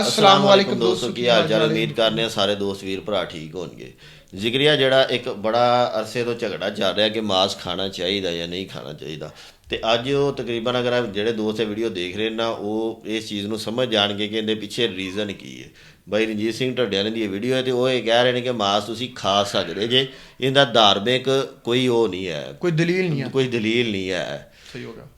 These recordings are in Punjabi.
ਅਸਲਾਮ ਵਾਲੇਕੁਮ ਦੋਸਤੋ ਕੀ ਹਾਲ ਚਾਲ ਉਮੀਦ ਕਰਨੇ ਆ ਸਾਰੇ ਦੋਸਤ ਵੀਰ ਭਰਾ ਠੀਕ ਹੋਣਗੇ। ਜ਼ਿਕਰੀਆ ਜਿਹੜਾ ਇੱਕ ਬੜਾ ਅਰਸੇ ਤੋਂ ਝਗੜਾ ਚੱਲ ਰਿਹਾ ਕਿ ਮਾਸ ਖਾਣਾ ਚਾਹੀਦਾ ਜਾਂ ਨਹੀਂ ਖਾਣਾ ਚਾਹੀਦਾ। ਤੇ ਅੱਜ ਉਹ ਤਕਰੀਬਨ ਅਗਰ ਆਹ ਜਿਹੜੇ ਦੋਸਤ ਇਹ ਵੀਡੀਓ ਦੇਖ ਰਹੇ ਨਾ ਉਹ ਇਸ ਚੀਜ਼ ਨੂੰ ਸਮਝ ਜਾਣਗੇ ਕਿ ਇਹਦੇ ਪਿੱਛੇ ਰੀਜ਼ਨ ਕੀ ਹੈ। ਬਾਈ ਰਣਜੀਤ ਸਿੰਘ ਢੱਡਿਆਲੇ ਦੀ ਇਹ ਵੀਡੀਓ ਹੈ ਤੇ ਉਹ ਇਹ ਕਹਿ ਰਹੇ ਨੇ ਕਿ ਮਾਸ ਤੁਸੀਂ ਖਾ ਸਕਦੇ ਜੇ ਇਹਦਾ ਧਾਰਮਿਕ ਕੋਈ ਉਹ ਨਹੀਂ ਹੈ। ਕੋਈ ਦਲੀਲ ਨਹੀਂ ਆ ਕੋਈ ਦਲੀਲ ਨਹੀਂ ਹੈ। ਸਹੀ ਹੋ ਗਿਆ।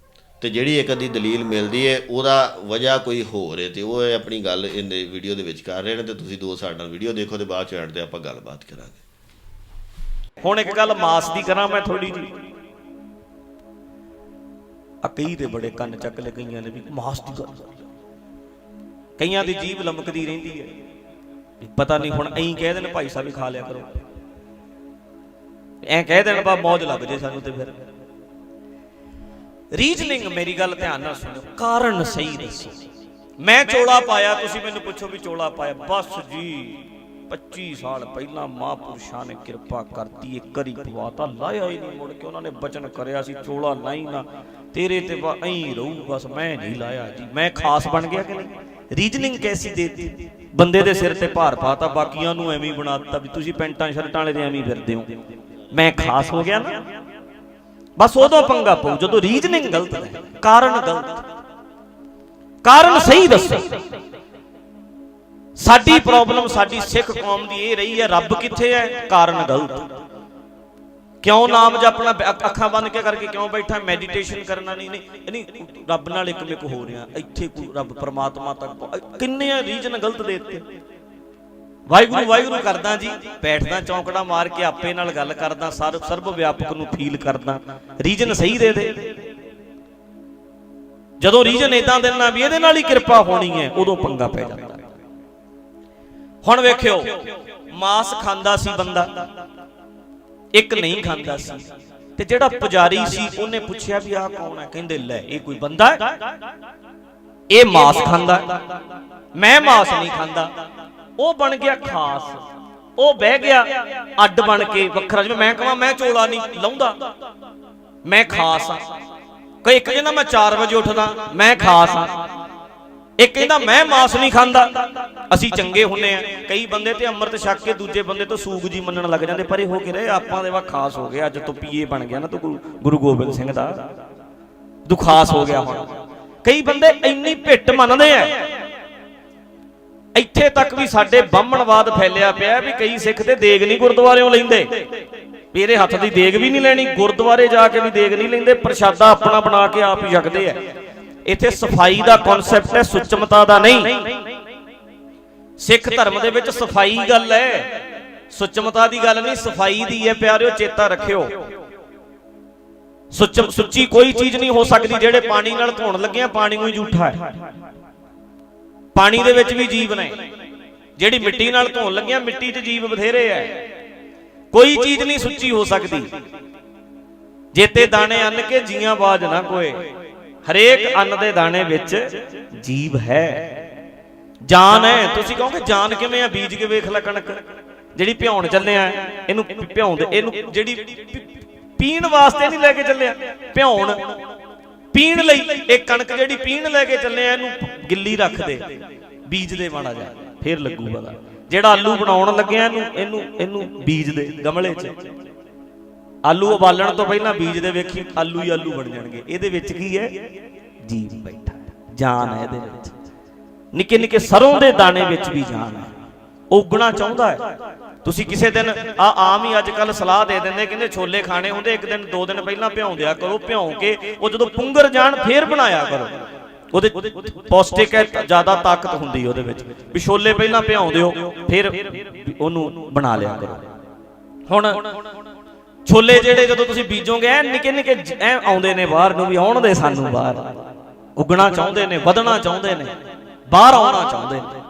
ਤੇ ਜਿਹੜੀ ਇੱਕ ਅੱਧੀ ਦਲੀਲ ਮਿਲਦੀ ਹੈ ਉਹਦਾ ਵਜ੍ਹਾ ਕੋਈ ਹੋਰ ਹੈ ਤੇ ਉਹ ਇਹ ਆਪਣੀ ਗੱਲ ਇਹਦੇ ਵੀਡੀਓ ਦੇ ਵਿੱਚ ਕਰ ਰਹੇ ਨੇ ਤੇ ਤੁਸੀਂ ਦੋ ਸਾਡੇ ਨਾਲ ਵੀਡੀਓ ਦੇਖੋ ਤੇ ਬਾਅਦ ਚ ਐਂਡ ਤੇ ਆਪਾਂ ਗੱਲਬਾਤ ਕਰਾਂਗੇ। ਹੁਣ ਇੱਕ ਗੱਲ ਮਾਸ ਦੀ ਕਰਾਂ ਮੈਂ ਥੋੜੀ ਜੀ ਆ ਕਈ ਦੇ ਬੜੇ ਕੰਨ ਚੱਕ ਲੈ ਗਈਆਂ ਨੇ ਵੀ ਮਾਸ ਦੀ ਗੱਲ। ਕਈਆਂ ਦੀ ਜੀਭ ਲਮਕਦੀ ਰਹਿੰਦੀ ਹੈ ਪਤਾ ਨਹੀਂ ਹੁਣ ਐਂ ਕਹਿ ਦੇਣ ਭਾਈ ਸਾਹਿਬ ਵੀ ਖਾ ਲਿਆ ਕਰੋ। ਐਂ ਕਹਿ ਦੇਣ ਬਾ ਮੌਜ ਲੱਗ ਜੇ ਸਾਨੂੰ ਤੇ ਫਿਰ। ਰੀਜ਼ਨਿੰਗ ਮੇਰੀ ਗੱਲ ਧਿਆਨ ਨਾਲ ਸੁਣਿਓ, ਕਾਰਨ ਸਹੀ ਦੱਸੋ। ਮੈਂ ਚੋਲਾ ਪਾਇਆ, ਤੁਸੀਂ ਮੈਨੂੰ ਪੁੱਛੋ ਵੀ ਚੋਲਾ ਪਾਇਆ। ਬਸ ਜੀ 25 ਸਾਲ ਪਹਿਲਾਂ ਮਹਾਂਪੁਰਸ਼ਾਂ ਨੇ ਕਿਰਪਾ ਕਰਤੀ, ਇੱਕ ਵਾਰੀ ਪਵਾਤਾ ਲਾਇਆ ਹੀ ਨਹੀਂ ਮੁੜ ਕੇ, ਉਹਨਾਂ ਨੇ ਬਚਨ ਕਰਿਆ ਸੀ, ਚੋਲਾ ਨਹੀਂ ਨਾ। ਤੇਰੇ ਤੇ ਬਾ ਐਂ ਰਹੂ, ਬਸ ਮੈਂ ਨਹੀਂ ਲਾਇਆ ਜੀ। ਮੈਂ ਖਾਸ ਬਣ ਗਿਆ ਕਿ ਨਹੀਂ? ਰੀਜ਼ਨਿੰਗ ਕੈਸੀ ਦੇਤੀ? ਬੰਦੇ ਦੇ ਸਿਰ ਤੇ ਭਾਰ ਪਾਤਾ, ਬਾਕੀਆਂ ਨੂੰ ਐਵੇਂ ਹੀ ਬਣਾ ਦਿੱਤਾ ਵੀ ਤੁਸੀਂ ਪੈਂਟਾਂ ਸ਼ਰਟਾਂ ਵਾਲੇ ਦੇ ਐਵੇਂ ਫਿਰਦੇ ਹੋ। ਮੈਂ ਖਾਸ ਹੋ ਗਿਆ ਨਾ। ਬਸ ਉਦੋਂ ਪੰਗਾ ਪਊ, ਜਦੋਂ ਰੀਜ਼ਨਿੰਗ ਗਲਤ ਹੈ, ਕਾਰਨ ਗਲਤ ਕਾਰਨ ਸਹੀ ਦੱਸੋ। ਸਾਡੀ ਪ੍ਰੋਬਲਮ ਸਾਡੀ ਸਿੱਖ ਕੌਮ ਦੀ ਇਹ ਰਹੀ ਹੈ, ਰੱਬ ਕਿੱਥੇ ਹੈ? ਕਾਰਨ ਗਲਤ। ਕਿਉਂ ਨਾਮ ਜਪਣਾ ਅੱਖਾਂ ਬੰਦ ਕੇ ਕਰਕੇ ਕਿਉਂ ਬੈਠਾ? ਮੈਡੀਟੇਸ਼ਨ ਕਰਨਾ ਨਹੀਂ ਨਹੀਂ ਰੱਬ ਨਾਲ ਇੱਕ ਮਿਕ ਹੋ ਰਿਹਾ। ਇੱਥੇ ਕੋਈ ਰੱਬ, ਪਰਮਾਤਮਾ ਤੱਕ ਕਿੰਨੇ ਰੀਜਨ ਗਲਤ ਦੇ ਦਿੱਤੇ? ਵਾਹਿਗੁਰੂ ਵਾਹਿਗੁਰੂ ਕਰਦਾ ਜੀ। ਬੈਠਦਾ, ਚੌਂਕੜਾ ਮਾਰ ਕੇ ਆਪੇ ਨਾਲ ਗੱਲ ਕਰਦਾ ਸਰਬ ਸਰਬ ਵਿਆਪਕ ਨੂੰ ਫੀਲ ਕਰਦਾ। ਰੀਜਨ ਸਹੀ ਦੇ ਦੇ। ਜਦੋਂ ਰੀਜਨ ਇਦਾਂ ਦੇਣਾ ਵੀ ਇਹਦੇ ਨਾਲ ਹੀ ਕਿਰਪਾ ਹੋਣੀ ਹੈ, ਉਦੋਂ ਪੰਗਾ ਪੈ ਜਾਂਦਾ। ਹੁਣ ਵੇਖਿਓ, ਮਾਸ ਖਾਂਦਾ ਸੀ ਬੰਦਾ, ਇੱਕ ਨਹੀਂ ਖਾਂਦਾ ਸੀ। ਤੇ ਜਿਹੜਾ ਪੁਜਾਰੀ ਸੀ, ਉਹਨੇ ਪੁੱਛਿਆ ਵੀ ਆਹ ਕੌਣ ਹੈ? ਕਹਿੰਦੇ, ਲੈ, ਇਹ ਕੋਈ ਬੰਦਾ ਹੈ? ਇਹ ਮਾਸ ਖਾਂਦਾ। ਮੈਂ ਮਾਸ ਨਹੀਂ ਖਾਂਦਾ। ਉਹ ਬਣ ਗਿਆ ਖਾਸ। ਉਹ ਬਹਿ ਗਿਆ, ਅੱਡ ਬਣ ਕੇ ਵੱਖਰਾ। ਜਿਵੇਂ ਮੈਂ ਕਹਾਂ, ਮੈਂ ਚੋਲਾ ਨਹੀਂ ਲਾਉਂਦਾ। ਮੈਂ ਖਾਸ ਆ ਕੋਈ ਇੱਕ ਕਹਿੰਦਾ ਮੈਂ 4 ਵਜੇ ਉੱਠਦਾ, ਮੈਂ ਖਾਸ ਆ ਇੱਕ ਕਹਿੰਦਾ ਮੈਂ ਮਾਸ ਨਹੀਂ ਖਾਂਦਾ। ਅਸੀਂ ਚੰਗੇ ਹੁੰਨੇ ਆ। ਕਈ ਬੰਦੇ ਤੇ ਅੰਮ੍ਰਿਤ ਛਕ ਕੇ ਦੂਜੇ ਬੰਦੇ ਤੋਂ ਸੂਗ ਜੀ ਮੰਨਣ ਲੱਗ ਜਾਂਦੇ। ਪਰੇ ਹੋ ਕੇ ਰਹੇ, ਆਪਾਂ ਦੇ ਵਾ ਖਾਸ ਹੋ ਗਿਆ ਅੱਜ ਤੋਂ ਪੀਏ ਬਣ ਗਿਆ ਨਾ ਤੂੰ ਗੁਰੂ- ਗੁਰੂ ਗੋਬਿੰਦ ਸਿੰਘ ਦਾ। ਤੂੰ ਖਾਸ ਹੋ ਗਿਆ ਹੁਣ। ਕਈ ਬੰਦੇ ਇੰਨੀ ਭਿੱਟ ਮੰਨਦੇ ਆ। ਇੱਥੇ ਤੱਕ ਵੀ ਸਾਡੇ ਬਾਹਮਣਵਾਦ ਫੈਲਿਆ ਪਿਆ ਵੀ ਕਈ ਸਿੱਖ ਤੇ ਦੇਗ ਨਹੀਂ ਗੁਰਦੁਆਰਿਓਂ ਲੈਂਦੇ। ਵੀ ਇਹਦੇ ਹੱਥ ਦੀ ਦੇਗ ਵੀ ਨਹੀਂ ਲੈਣੀ, ਗੁਰਦੁਆਰੇ ਜਾ ਕੇ ਵੀ ਦੇਗ ਨਹੀਂ ਲੈਂਦੇ, ਪ੍ਰਸ਼ਾਦਾ ਆਪਣਾ ਬਣਾ ਕੇ ਆਪ ਹੀ ਛਕਦੇ ਆ। ਇੱਥੇ ਸਫ਼ਾਈ ਦਾ ਕਨਸੈਪਟ ਹੈ, ਸੁਚਮਤਾ ਦਾ ਨਹੀਂ। ਸਿੱਖ ਧਰਮ ਦੇ ਵਿੱਚ ਸਫ਼ਾਈ ਗੱਲ ਹੈ। ਸੁਚਮਤਾ ਦੀ ਗੱਲ ਨਹੀਂ, ਸਫ਼ਾਈ ਦੀ ਹੈ, ਪਿਆਰਿਓ, ਚੇਤਾ ਰੱਖਿਓ। ਸੁੱਚ ਸੁੱਚੀ ਕੋਈ ਚੀਜ਼ ਨਹੀਂ ਹੋ ਸਕਦੀ ਜਿਹੜੇ ਪਾਣੀ ਨਾਲ ਧੋਣ ਲੱਗਿਆ, ਪਾਣੀ ਨੂੰ ਹੀ ਝੂਠਾ ਹੈ। ਪਾਣੀ ਦੇ ਵਿੱਚ ਵੀ ਜੀਵ ਨੇ। ਜਿਹੜੀ ਮਿੱਟੀ ਨਾਲ ਧੋਣ ਲੱਗਿਆ, ਮਿੱਟੀ 'ਚ ਜੀਵ ਬਥੇਰੇ ਐ। ਕੋਈ ਚੀਜ਼ ਨਹੀਂ ਸੁੱਚੀ ਹੋ ਸਕਦੀ। ਜੇਤੇ ਦਾਣੇ ਅੰਨ ਕੇ ਜੀਆਂ ਬਾਜ ਨਾ ਕੋਏ। ਹਰੇਕ ਅੰਨ ਦੇ ਦਾਣੇ ਵਿੱਚ ਜੀਵ ਹੈ। ਜਾਨ ਹੈ ਤੁਸੀਂ ਕਹੋਗੇ, ਜਾਨ ਕਿਵੇਂ ਆ? ਬੀਜ ਕੇ ਵੇਖ ਲੈ ਕਣਕ। ਜਿਹੜੀ ਭਿਉਣ ਚੱਲਿਆ, ਇਹਨੂੰ ਭਿਉਂਦੇ ਇਹਨੂੰ ਜਿਹੜੀ ਪੀਣ ਵਾਸਤੇ ਨਹੀਂ ਲੈ ਕੇ ਚੱਲਿਆ। ਭਿਉਣ ਪੀਣ ਲਈ, ਇਹ ਕਣਕ ਜਿਹੜੀ ਪੀਣ ਲੈ ਕੇ ਚੱਲਿਆ ਇਹਨੂੰ ਗਿੱਲੀ ਰੱਖ ਦੇ, ਬੀਜ ਦੇ ਮਾੜਾ ਜਾ ਫੇਰ ਲੱਗੂ ਪਤਾ। ਜਿਹੜਾ ਆਲੂ ਬਣਾਉਣ ਲੱਗਿਆ ਇਹਨੂੰ ਇਹਨੂੰ ਇਹਨੂੰ ਬੀਜ ਦੇ, ਗਮਲੇ 'ਚ। ਆਲੂ ਉਬਾਲਣ ਤੋਂ ਪਹਿਲਾਂ ਬੀਜ ਦੇ ਵੇਖੀ, ਆਲੂ ਹੀ ਆਲੂ ਬਣ ਜਾਣਗੇ। ਇਹਦੇ ਵਿੱਚ ਕੀ ਹੈ? ਜੀਵ ਬੈਠਾ ਜਾਨ ਹੈ ਇਹਦੇ ਵਿੱਚ। ਨਿੱਕੇ ਨਿੱਕੇ ਸਰੋਂ ਦੇ ਦਾਣੇ ਵਿੱਚ ਵੀ ਜਾਨ ਹੈ। ਉਗਣਾ ਚਾਹੁੰਦਾ ਹੈ। ਤੁਸੀਂ ਕਿਸੇ ਦਿਨ ਆ ਆਮ ਹੀ ਅੱਜ ਕੱਲ ਸਲਾਹ ਦੇ ਦਿੰਦੇ, ਕਹਿੰਦੇ ਛੋਲੇ ਖਾਣੇ ਹੁੰਦੇ, ਇੱਕ ਦਿਨ, ਦੋ ਦਿਨ ਪਹਿਲਾਂ ਭਿਉਂ ਕਰੋ, ਭਿਉਂ ਕੇ ਉਹ ਜਦੋਂ ਪੁੰਗਰ ਜਾਣ, ਫੇਰ ਬਣਾਇਆ ਕਰੋ। ਉਹਦੇ ਪੌਸ਼ਟਿਕ ਹੈ, ਜ਼ਿਆਦਾ ਤਾਕਤ ਹੁੰਦੀ ਉਹਦੇ ਵਿੱਚ। ਵੀ ਛੋਲੇ ਪਹਿਲਾਂ ਭਿਉਂ ਦਿਓ, ਫਿਰ ਉਹਨੂੰ ਬਣਾ ਲਿਆ ਕਰੋ। ਹੁਣ ਛੋਲੇ ਜਿਹੜੇ ਜਦੋਂ ਤੁਸੀਂ ਬੀਜੋਗੇ ਐ ਨਿੱਕੇ ਨਿੱਕੇ ਐ ਆਉਂਦੇ ਨੇ ਬਾਹਰ ਨੂੰ ਵੀ ਆਉਣ ਦੇ ਸਾਨੂੰ ਬਾਹਰ। ਉੱਗਣਾ ਚਾਹੁੰਦੇ ਨੇ, ਵਧਣਾ ਚਾਹੁੰਦੇ ਨੇ, ਬਾਹਰ ਆਉਣਾ ਚਾਹੁੰਦੇ ਨੇ।